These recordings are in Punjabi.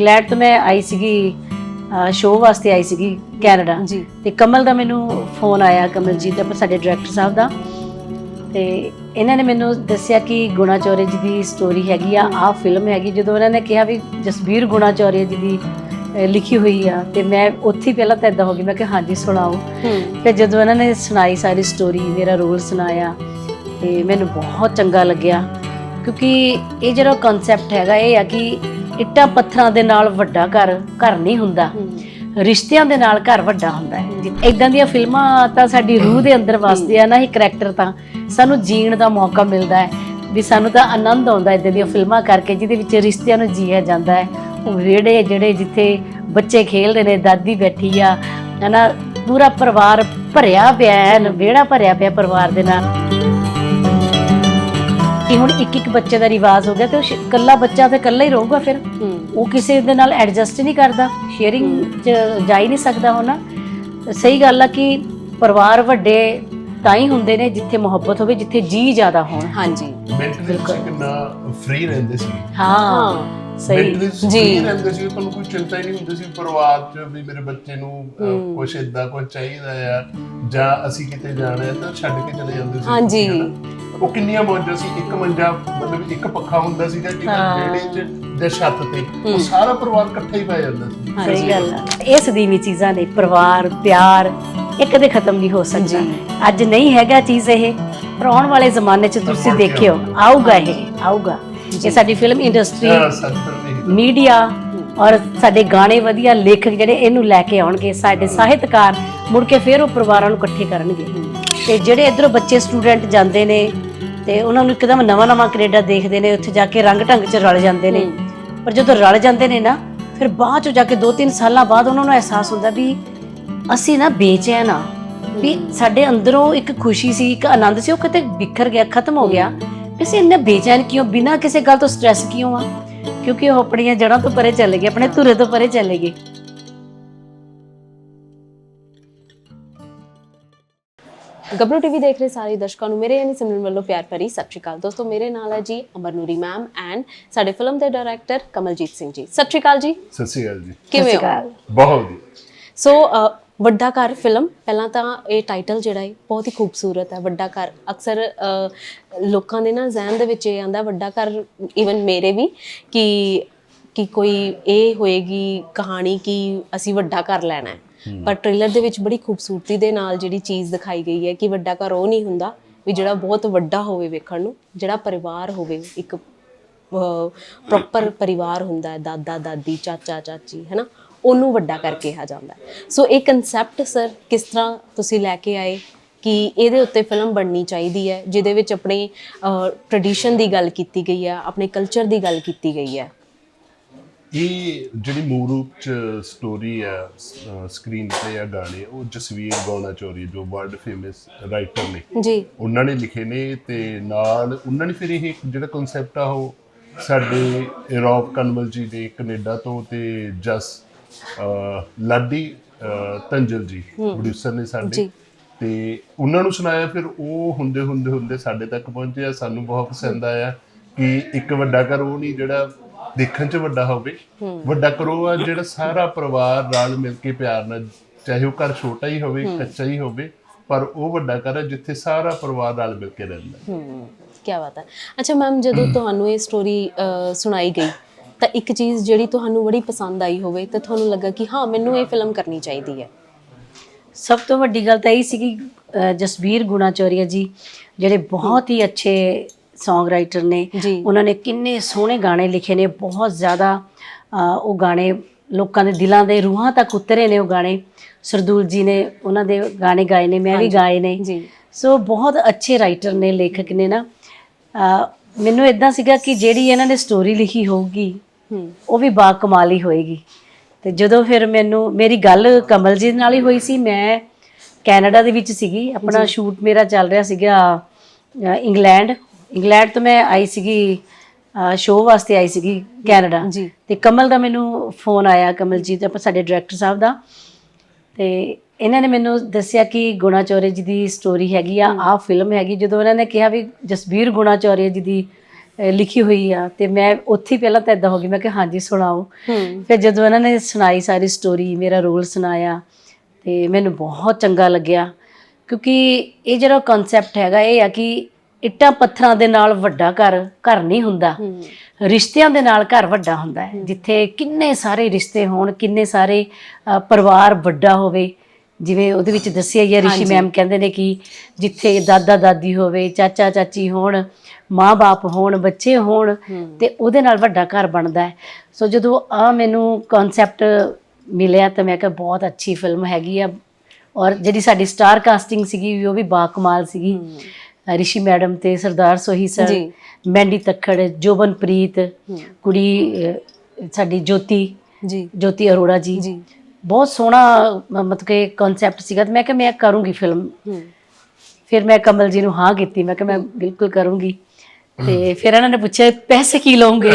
ਇੰਗਲੈਂਡ ਤੋਂ ਮੈਂ ਆਈ ਸੀਗੀ ਸ਼ੋਅ ਵਾਸਤੇ ਆਈ ਸੀਗੀ ਕੈਨੇਡਾ। ਜੀ। ਤੇ ਕਮਲ ਦਾ ਮੈਨੂੰ ਫੋਨ ਆਇਆ ਕਮਲਜੀਤ ਦਾ ਸਾਡੇ ਡਾਇਰੈਕਟਰ ਸਾਹਿਬ ਦਾ। ਤੇ ਇਹਨਾਂ ਨੇ ਮੈਨੂੰ ਦੱਸਿਆ ਕਿ ਗੁਣਾ ਚੌਰੇ ਜੀ ਦੀ ਸਟੋਰੀ ਹੈਗੀ ਆ ਆਹ ਫਿਲਮ ਹੈਗੀ। ਜਦੋਂ ਇਹਨਾਂ ਨੇ ਕਿਹਾ ਵੀ ਜਸਬੀਰ ਗੁਣਾ ਚੌਰੇ ਜੀ ਦੀ ਲਿਖੀ ਹੋਈ ਆ ਤੇ ਮੈਂ ਉੱਥੇ ਪਹਿਲਾਂ ਤਾਂ ਇਦਾਂ ਹੋ ਗਈ ਮੈਂ ਕਿਹਾ ਹਾਂਜੀ ਸੁਣਾਓ। ਫਿਰ ਜਦੋਂ ਇਹਨਾਂ ਨੇ ਸੁਣਾਈ ਸਾਰੀ ਸਟੋਰੀ ਮੇਰਾ ਰੋਲ ਸੁਣਾਇਆ ਤੇ ਮੈਨੂੰ ਬਹੁਤ ਚੰਗਾ ਲੱਗਿਆ। ਕਿਉਂਕਿ ਇਹ ਜਿਹੜਾ ਕਨਸੈਪਟ ਹੈਗਾ ਇਹ ਆ ਕਿ ਇੱਟਾਂ ਪੱਥਰਾਂ ਦੇ ਨਾਲ ਵੱਡਾ ਘਰ ਘਰ ਨਹੀਂ ਹੁੰਦਾ। ਰਿਸ਼ਤਿਆਂ ਦੇ ਨਾਲ ਘਰ ਵੱਡਾ ਹੁੰਦਾ ਹੈ। ਇਦਾਂ ਦੀਆਂ ਫਿਲਮਾਂ ਤਾਂ ਸਾਡੀ ਰੂਹ ਦੇ ਅੰਦਰ ਵਸਦੇ ਆ ਨਾ ਇਹ ਕਰੈਕਟਰ ਤਾਂ। ਸਾਨੂੰ ਜੀਣ ਦਾ ਮੌਕਾ ਮਿਲਦਾ ਹੈ। ਵੀ ਸਾਨੂੰ ਤਾਂ ਆਨੰਦ ਆਉਂਦਾ ਇਦਾਂ ਦੀਆਂ ਫਿਲਮਾਂ ਕਰਕੇ ਜਿਹਦੇ ਵਿੱਚ ਰਿਸ਼ਤਿਆਂ ਨੂੰ ਜੀਆ ਜਾਂਦਾ ਹੈ। ਉਹ ਵਿਹੜੇ ਜਿਹੜੇ ਜਿੱਥੇ ਬੱਚੇ ਖੇਡਦੇ ਨੇ ਦਾਦੀ ਬੈਠੀ ਆ। ਹਨਾ ਪੂਰਾ ਪਰਿਵਾਰ ਭਰਿਆ ਪਿਆ ਹੈ ਵਿਹੜਾ ਭਰਿਆ ਪਿਆ ਪਰਿਵਾਰ ਦੇ ਨਾਲ। ਕਿ ਹੁਣ ਇੱਕ ਇੱਕ ਬੱਚੇ ਦਾ ਰਿਵਾਜ ਹੋ ਗਿਆ ਤੇ ਉਹ ਸ਼- ਇਕੱਲਾ ਬੱਚਾ ਤੇ ਇਕੱਲਾ ਹੀ ਰਹੂਗਾ ਫਿਰ। ਉਹ ਕਿਸੇ ਦੇ ਨਾਲ ਐਡਜਸਟ ਨਹੀਂ ਕਰਦਾ ਸ਼ੇਅਰਿੰਗ ਚ ਜਾ ਹੀ ਨਹੀਂ ਸਕਦਾ ਹੋਣਾ। ਸਹੀ ਗੱਲ ਆ ਕਿ ਪਰਿਵਾਰ ਵੱਡੇ ਤਾਂ ਹੀ ਹੁੰਦੇ ਨੇ ਜਿੱਥੇ ਮੁਹੱਬਤ ਹੋਵੇ ਜਿੱਥੇ ਜੀ ਜ਼ਿਆਦਾ ਹੋਣ। ਹਾਂਜੀ। ਮੈਂਟਲੀ ਕਿੰਨਾ ਫ੍ਰੀ ਰਹਿੰਦੇ ਸੀ। ਹਾਂ। ਸਹੀ ਜੀ। ਰਹਿੰਦੇ ਸੀ ਤੁਹਾਨੂੰ ਕੋਈ ਚਿੰਤਾ ਹੀ ਨਹੀਂ ਹੁੰਦੀ ਸੀ ਪਰਿਵਾਰ 'ਚ ਵੀ ਮੇਰੇ ਬੱਚੇ ਨੂੰ ਹੂੰ। ਕੁਝ ਇਦਾਂ ਕੁਝ ਚਾਹੀਦਾ ਆ ਜਾਂ ਅਸੀਂ ਕਿਤੇ ਜਾਣਾ ਹੈ ਤਾਂ ਛੱਡ ਕੇ ਚਲੇ ਜਾਂਦੇ ਸੀ ਹਾਂਜੀ। ਉਹ ਕਿੰਨੀਆਂ ਮੌਜਾਂ ਸੀ ਇੱਕ ਮੰਜਾ ਮਤਲਬ ਇੱਕ ਪੱਖਾ ਹੁੰਦਾ ਸੀਗਾ ਕਿ ਹਾਂ। ਵਿਹੜੇ 'ਚ ਜਾਂ ਛੱਤ ਤੇ ਉਹ ਸਾਰਾ ਪਰਿਵਾਰ ਇਕੱਠਾ ਹੀ ਪੈ ਜਾਂਦਾ ਸੀ ਸਹੀ ਗੱਲ ਆ ਇਹ ਸਦੀਵੀ ਚੀਜ਼ਾਂ ਨੇ ਪਰਿਵਾਰ ਪਿਆਰ ਇਹ ਕਦੇ ਖਤਮ ਨਹੀਂ ਹੋ ਸਕਦਾ। ਅੱਜ ਨਹੀਂ ਹੈਗਾ ਚੀਜ਼ ਇਹ ਪਰ ਆਉਣ ਵਾਲੇ ਜ਼ਮਾਨੇ 'ਚ ਤੁਸੀਂ ਦੇਖਿਓ ਆਊਗਾ ਇਹ ਆਊਗਾ ਇਹ ਸਾਡੀ ਫਿਲਮ ਇੰਡਸਟਰੀ ਮੀਡੀਆ ਔਰ ਸਾਡੇ ਗਾਣੇ ਵਧੀਆ ਲੇਖਕ ਜਿਹੜੇ ਇਹਨੂੰ ਲੈ ਕੇ ਆਉਣਗੇ ਸਾਡੇ ਸਾਹਿਤਕਾਰ ਮੁੜ ਕੇ ਫਿਰ ਉਹ ਪਰਿਵਾਰਾਂ ਨੂੰ ਇਕੱਠੇ ਕਰਨਗੇ। ਤੇ ਜਿਹੜੇ ਇਧਰੋਂ ਬੱਚੇ ਸਟੂਡੈਂਟ ਜਾਂਦੇ ਨੇ ਤੇ ਉਹਨਾਂ ਨੂੰ ਇੱਕਦਮ ਨਵਾਂ ਨਵਾਂ ਕੈਨੇਡਾ ਦੇਖਦੇ ਨੇ ਉੱਥੇ ਜਾ ਕੇ ਰੰਗ ਢੰਗ 'ਚ ਰਲ ਜਾਂਦੇ ਨੇ। ਪਰ ਜਦੋਂ ਰਲ ਜਾਂਦੇ ਨੇ ਨਾ ਫਿਰ ਬਾਅਦ 'ਚ ਜਾ ਕੇ 2-3 ਸਾਲਾਂ ਬਾਅਦ ਉਹਨਾਂ ਨੂੰ ਅਹਿਸਾਸ ਹੁੰਦਾ ਵੀ ਅਸੀਂ ਨਾ ਬੇਚੈਨ ਆ। ਵੀ ਸਾਡੇ ਅੰਦਰੋਂ ਇੱਕ ਖੁਸ਼ੀ ਸੀ ਇੱਕ ਆਨੰਦ ਸੀ ਉਹ ਕਿਤੇ ਵਿਖਰ ਗਿਆ ਖਤਮ ਹੋ ਗਿਆ। ਵੀ ਅਸੀਂ ਇੰਨੇ ਬੇਚੈਨ ਕਿਉਂ? ਬਿਨਾਂ ਕਿਸੇ ਗੱਲ ਤੋਂ ਸਟ੍ਰੈਸ ਕਿਉਂ ਆ? ਕਿਉਂਕਿ ਉਹ ਆਪਣੀਆਂ ਜੜ੍ਹਾਂ ਤੋਂ ਪਰੇ ਚਲੇ ਗਏ ਆਪਣੇ ਧੁਰੇ ਤੋਂ ਪਰੇ ਚਲੇ ਗਏ। ਗੱਭਰੂ ਟੀਵੀ ਦੇਖ ਰਹੇ ਸਾਰੇ ਦਰਸ਼ਕਾਂ ਨੂੰ ਮੇਰੇ ਯਾਨੀ ਸਿਮਰਨ ਵੱਲੋਂ ਪਿਆਰ ਭਰੀ ਸਤਿ ਸ਼੍ਰੀ ਅਕਾਲ। ਦੋਸਤੋ ਮੇਰੇ ਨਾਲ ਹੈ ਜੀ ਅਮਰ ਨੂਰੀ ਮੈਮ ਐਂਡ ਸਾਡੇ ਫਿਲਮ ਦੇ ਡਾਇਰੈਕਟਰ ਕਮਲਜੀਤ ਸਿੰਘ ਜੀ। ਸਤਿ ਸ਼੍ਰੀ ਅਕਾਲ ਜੀ। ਸਤਿ ਸ਼੍ਰੀ ਅਕਾਲ ਜੀ। ਕਿਵੇਂ ਹੋ। ਬਹੁਤ ਵਧੀਆ। ਸੋ ਅ, ਵੱਡਾ ਘਰ ਫਿਲਮ ਪਹਿਲਾਂ ਤਾਂ ਇਹ ਟਾਈਟਲ ਜਿਹੜਾ ਹੈ ਬਹੁਤ ਹੀ ਖੂਬਸੂਰਤ ਹੈ ਵੱਡਾ ਘਰ। ਅਕਸਰ ਲੋਕਾਂ ਦੇ ਨਾ ਜ਼ਿਹਨ ਦੇ ਵਿੱਚ ਇਹ ਆਂਦਾ ਵੱਡਾ ਘਰ ਈਵਨ ਮੇਰੇ ਵੀ ਕਿ ਕਿ ਕੋਈ ਇਹ ਹੋਏਗੀ ਕਹਾਣੀ ਕਿ ਅਸੀਂ ਵੱਡਾ ਘਰ ਲੈਣਾ ਹੈ। ਪਰ ਟ੍ਰੇਲਰ ਦੇ ਵਿੱਚ ਬੜੀ ਖੂਬਸੂਰਤੀ ਦੇ ਨਾਲ ਜਿਹੜੀ ਚੀਜ਼ ਦਿਖਾਈ ਗਈ ਹੈ ਕਿ ਵੱਡਾ ਘਰ ਉਹ ਨਹੀਂ ਹੁੰਦਾ ਵੀ ਜਿਹੜਾ ਬਹੁਤ ਵੱਡਾ ਹੋਵੇ ਵੇਖਣ ਨੂੰ ਜਿਹੜਾ ਪਰਿਵਾਰ ਹੋਵੇ ਇੱਕ ਪ੍ਰੋਪਰ ਪਰਿਵਾਰ ਹੁੰਦਾ ਹੈ ਦਾਦਾ ਦਾਦੀ ਚਾਚਾ ਚਾਚੀ ਹੈਨਾ? ਉਹਨੂੰ ਵੱਡਾ ਕਰਕੇ ਕਿਹਾ ਜਾਂਦਾ ਹੈ। ਸੋ ਇਹ ਕਨਸੈਪਟ ਸਰ ਕਿਸ ਤਰ੍ਹਾਂ ਤੁਸੀਂ ਲੈ ਕੇ ਆਏ ਕਿ ਇਹਦੇ ਉੱਤੇ ਫਿਲਮ ਬਣਨੀ ਚਾਹੀਦੀ ਹੈ ਜਿਹਦੇ ਵਿੱਚ ਆਪਣੇ ਟ੍ਰੈਡੀਸ਼ਨ ਦੀ ਗੱਲ ਕੀਤੀ ਗਈ ਹੈ ਆਪਣੇ ਕਲਚਰ ਦੀ ਗੱਲ ਕੀਤੀ ਗਈ ਹੈ? ਇਹ ਜਿਹੜੀ ਮੂਲ ਰੂਪ ਚ ਸਟੋਰੀ ਆ ਸਕਰੀਨ ਤੇ ਆ ਗਾਣੇ ਉਹ ਜਸਵੀਰ ਗੌਣਾ ਚੋਰੀ ਜੋ ਵਰਲਡ ਫੇਮਸ ਰਾਈਟਰ ਨੇ। ਜੀ। ਉਹਨਾਂ ਨੇ ਲਿਖੇ ਨੇ ਤੇ ਨਾਲ ਉਹਨਾਂ ਨੇ ਫਿਰ ਇਹ ਜਿਹੜਾ ਕਨਸੈਪਟ ਆ ਉਹ ਸਾਡੇ ਰੌਬ ਕਨਵਲ ਜੀ ਦੇ ਕੈਨੇਡਾ ਤੋਂ ਤੇ ਜਸ ਲਾਡੀ ਤੰਜਲ ਜੀ ਪ੍ਰੋਡਿਊਸਰ ਨੇ ਸਾਡੇ। ਤੇ ਉਹਨਾਂ ਨੂੰ ਸੁਣਾਇਆ ਫਿਰ ਉਹ ਹੁੰਦੇ ਹੁੰਦੇ ਹੁੰਦੇ ਸਾਡੇ ਤੱਕ ਪਹੁੰਚਿਆ ਸਾਨੂੰ ਬਹੁਤ ਪਸੰਦ ਆਇਆ ਕਿ ਇੱਕ ਵੱਡਾ ਘਰ ਉਹ ਨਹੀਂ ਜਿਹੜਾ ਦੇਖਣ 'ਚ ਵੱਡਾ ਹੋਵੇ। ਵੱਡਾ ਕਰੋ ਆ ਜਿਹੜਾ ਸਾਰਾ ਪਰਿਵਾਰ ਰਲ ਮਿਲ ਕੇ ਪਿਆਰ ਨਾਲ ਚਾਹੇ ਉਹ ਘਰ ਛੋਟਾ ਹੀ ਹੋਵੇ ਕੱਚਾ ਹੀ ਹੋਵੇ ਪਰ ਉਹ ਵੱਡਾ ਘਰ ਹੈ ਜਿੱਥੇ ਸਾਰਾ ਪਰਿਵਾਰ ਰਲ ਮਿਲ ਕੇ ਰਹਿੰਦਾ। ਹੂੰ। ਕੀ ਬਾਤ ਹੈ। ਅੱਛਾ ਮੈਮ ਜਦੋਂ ਤੁਹਾਨੂੰ ਇਹ ਸਟੋਰੀ ਸੁਣਾਈ ਗਈ ਤਾਂ ਇੱਕ ਚੀਜ਼ ਜਿਹੜੀ ਤੁਹਾਨੂੰ ਬੜੀ ਪਸੰਦ ਆਈ ਹੋਵੇ ਤਾਂ ਤੁਹਾਨੂੰ ਲੱਗਾ ਕਿ ਹਾਂ ਮੈਨੂੰ ਇਹ ਫਿਲਮ ਕਰਨੀ ਚਾਹੀਦੀ ਹੈ। ਸਭ ਤੋਂ ਵੱਡੀ ਗੱਲ ਤਾਂ ਇਹ ਸੀ ਕਿ ਅਹ, ਜਸਬੀਰ ਗੁਣਾ ਚੌਰੀਆ ਜੀ ਜਿਹੜੇ ਬਹੁਤ ਹੀ ਅੱਛੇ Song ਰਾਈਟਰ ਨੇ। ਉਹਨਾਂ ਨੇ ਕਿੰਨੇ ਸੋਹਣੇ ਗਾਣੇ ਲਿਖੇ ਨੇ ਬਹੁਤ ਜ਼ਿਆਦਾ ਉਹ ਗਾਣੇ ਲੋਕਾਂ ਦੇ ਦਿਲਾਂ ਦੇ ਰੂਹਾਂ ਤੱਕ ਉਤਰੇ ਨੇ ਉਹ ਗਾਣੇ। ਸਰਦੂਲ ਜੀ ਨੇ ਉਹਨਾਂ ਦੇ ਗਾਣੇ ਗਾਏ ਨੇ ਮੈਂ ਵੀ ਗਾਏ ਨੇ। ਸੋ ਬਹੁਤ ਅੱਛੇ ਰਾਈਟਰ ਨੇ ਲੇਖਕ ਨੇ ਨਾ। ਮੈਨੂੰ ਇਦਾਂ ਸੀਗਾ ਕਿ ਜਿਹੜੀ ਇਹਨਾਂ ਨੇ ਸਟੋਰੀ ਲਿਖੀ ਹੋਊਗੀ ਉਹ ਵੀ ਬਾ ਕਮਾਲ ਹੀ ਹੋਏਗੀ। ਤੇ ਜਦੋਂ ਫਿਰ ਮੈਨੂੰ ਮੇਰੀ ਗੱਲ ਕਮਲ ਜੀ ਨਾਲ ਹੀ ਹੋਈ ਸੀ ਮੈਂ ਕੈਨੇਡਾ ਦੇ ਵਿੱਚ ਸੀਗੀ। ਆਪਣਾ ਸ਼ੂਟ ਮੇਰਾ ਚੱਲ ਰਿਹਾ ਸੀਗਾ ਇੰਗਲੈਂਡ। ਇੰਗਲੈਂਡ ਤੋਂ ਮੈਂ ਆਈ ਸੀਗੀ ਸ਼ੋਅ ਵਾਸਤੇ ਆਈ ਸੀਗੀ ਕੈਨੇਡਾ। ਜੀ। ਤੇ ਕਮਲ ਦਾ ਮੈਨੂੰ ਫੋਨ ਆਇਆ ਕਮਲਜੀਤ ਆਪਾਂ ਸਾਡੇ ਡਾਇਰੈਕਟਰ ਸਾਹਿਬ ਦਾ। ਤੇ ਇਹਨਾਂ ਨੇ ਮੈਨੂੰ ਦੱਸਿਆ ਕਿ ਗੁਣਾ ਚੌਰੇ ਜੀ ਦੀ ਸਟੋਰੀ ਹੈਗੀ ਆ ਆਹ ਫਿਲਮ ਹੈਗੀ। ਜਦੋਂ ਇਹਨਾਂ ਨੇ ਕਿਹਾ ਵੀ ਜਸਬੀਰ ਗੁਣਾ ਚੌਰੇ ਜੀ ਦੀ ਲਿਖੀ ਹੋਈ ਆ ਤੇ ਮੈਂ ਉੱਥੇ ਪਹਿਲਾਂ ਤਾਂ ਇਦਾਂ ਹੋ ਗਈ ਮੈਂ ਕਿਹਾ ਹਾਂਜੀ ਸੁਣਾਓ। ਫਿਰ ਜਦੋਂ ਇਹਨਾਂ ਨੇ ਸੁਣਾਈ ਸਾਰੀ ਸਟੋਰੀ ਮੇਰਾ ਰੋਲ ਸੁਣਾਇਆ ਤੇ ਮੈਨੂੰ ਬਹੁਤ ਚੰਗਾ ਲੱਗਿਆ। ਕਿਉਂਕਿ ਇਹ ਜਿਹੜਾ ਕਨਸੈਪਟ ਹੈਗਾ ਇਹ ਆ ਕਿ ਇੱਟਾਂ ਪੱਥਰਾਂ ਦੇ ਨਾਲ ਵੱਡਾ ਘਰ ਘਰ ਨਹੀਂ ਹੁੰਦਾ। ਰਿਸ਼ਤਿਆਂ ਦੇ ਨਾਲ ਘਰ ਵੱਡਾ ਹੁੰਦਾ ਹੈ ਜਿੱਥੇ ਕਿੰਨੇ ਸਾਰੇ ਰਿਸ਼ਤੇ ਹੋਣ ਕਿੰਨੇ ਸਾਰੇ ਪਰਿਵਾਰ ਵੱਡਾ ਹੋਵੇ। ਜਿਵੇਂ ਉਹਦੇ ਵਿੱਚ ਦੱਸਿਆ ਹੈ ਰਿਸ਼ੀ ਮੈਮ ਕਹਿੰਦੇ ਨੇ ਕਿ ਜਿੱਥੇ ਦਾਦਾ ਦਾਦੀ ਹੋਵੇ ਚਾਚਾ ਚਾਚੀ ਹੋਣ ਮਾਂ-ਬਾਪ ਹੋਣ ਬੱਚੇ ਹੋਣ ਤੇ ਉਹਦੇ ਨਾਲ ਵੱਡਾ ਘਰ ਬਣਦਾ ਹੈ। ਸੋ ਜਦੋਂ ਆ ਮੈਨੂੰ ਕਨਸੈਪਟ ਮਿਲਿਆ ਤਾਂ ਮੈਂ ਕਿਹਾ ਬਹੁਤ ਅੱਛੀ ਫਿਲਮ ਹੈਗੀ ਆ। ਔਰ ਜਿਹੜੀ ਸਾਡੀ ਸਟਾਰ ਕਾਸਟਿੰਗ ਸੀਗੀ ਉਹ ਵੀ ਬਾਕਮਾਲ ਸੀਗੀ। ਅ, ਰਿਸ਼ੀ ਮੈਡਮ ਤੇ ਸਰਦਾਰ ਸੋਹੀ ਸਰ। ਮੈਂਡੀ ਤੱਖੜ ਜੋਬਨਪ੍ਰੀਤ ਕੁੜੀ ਸਾਡੀ ਜੋਤੀ ਜੀ। ਜੋਤੀ ਅਰੋੜਾ ਜੀ। ਜੀ। ਬਹੁਤ ਸੋਹਣਾ ਮ- ਮਤਲਬ ਕਿ ਕਨਸੈਪਟ ਸੀਗਾ ਤੇ ਮੈਂ ਕਿਹਾ ਮੈਂ ਕਰੂੰਗੀ ਫਿਲਮ ਫਿਰ ਮੈਂ ਕਮਲ ਜੀ ਨੂੰ ਹਾਂ ਕੀਤੀ ਮੈਂ ਕਿਹਾ ਮੈਂ ਬਿਲਕੁਲ ਕਰੂੰਗੀ। ਤੇ ਫਿਰ ਇਹਨਾਂ ਨੇ ਪੁੱਛਿਆ ਪੈਸੇ ਕੀ ਲਓਗੇ?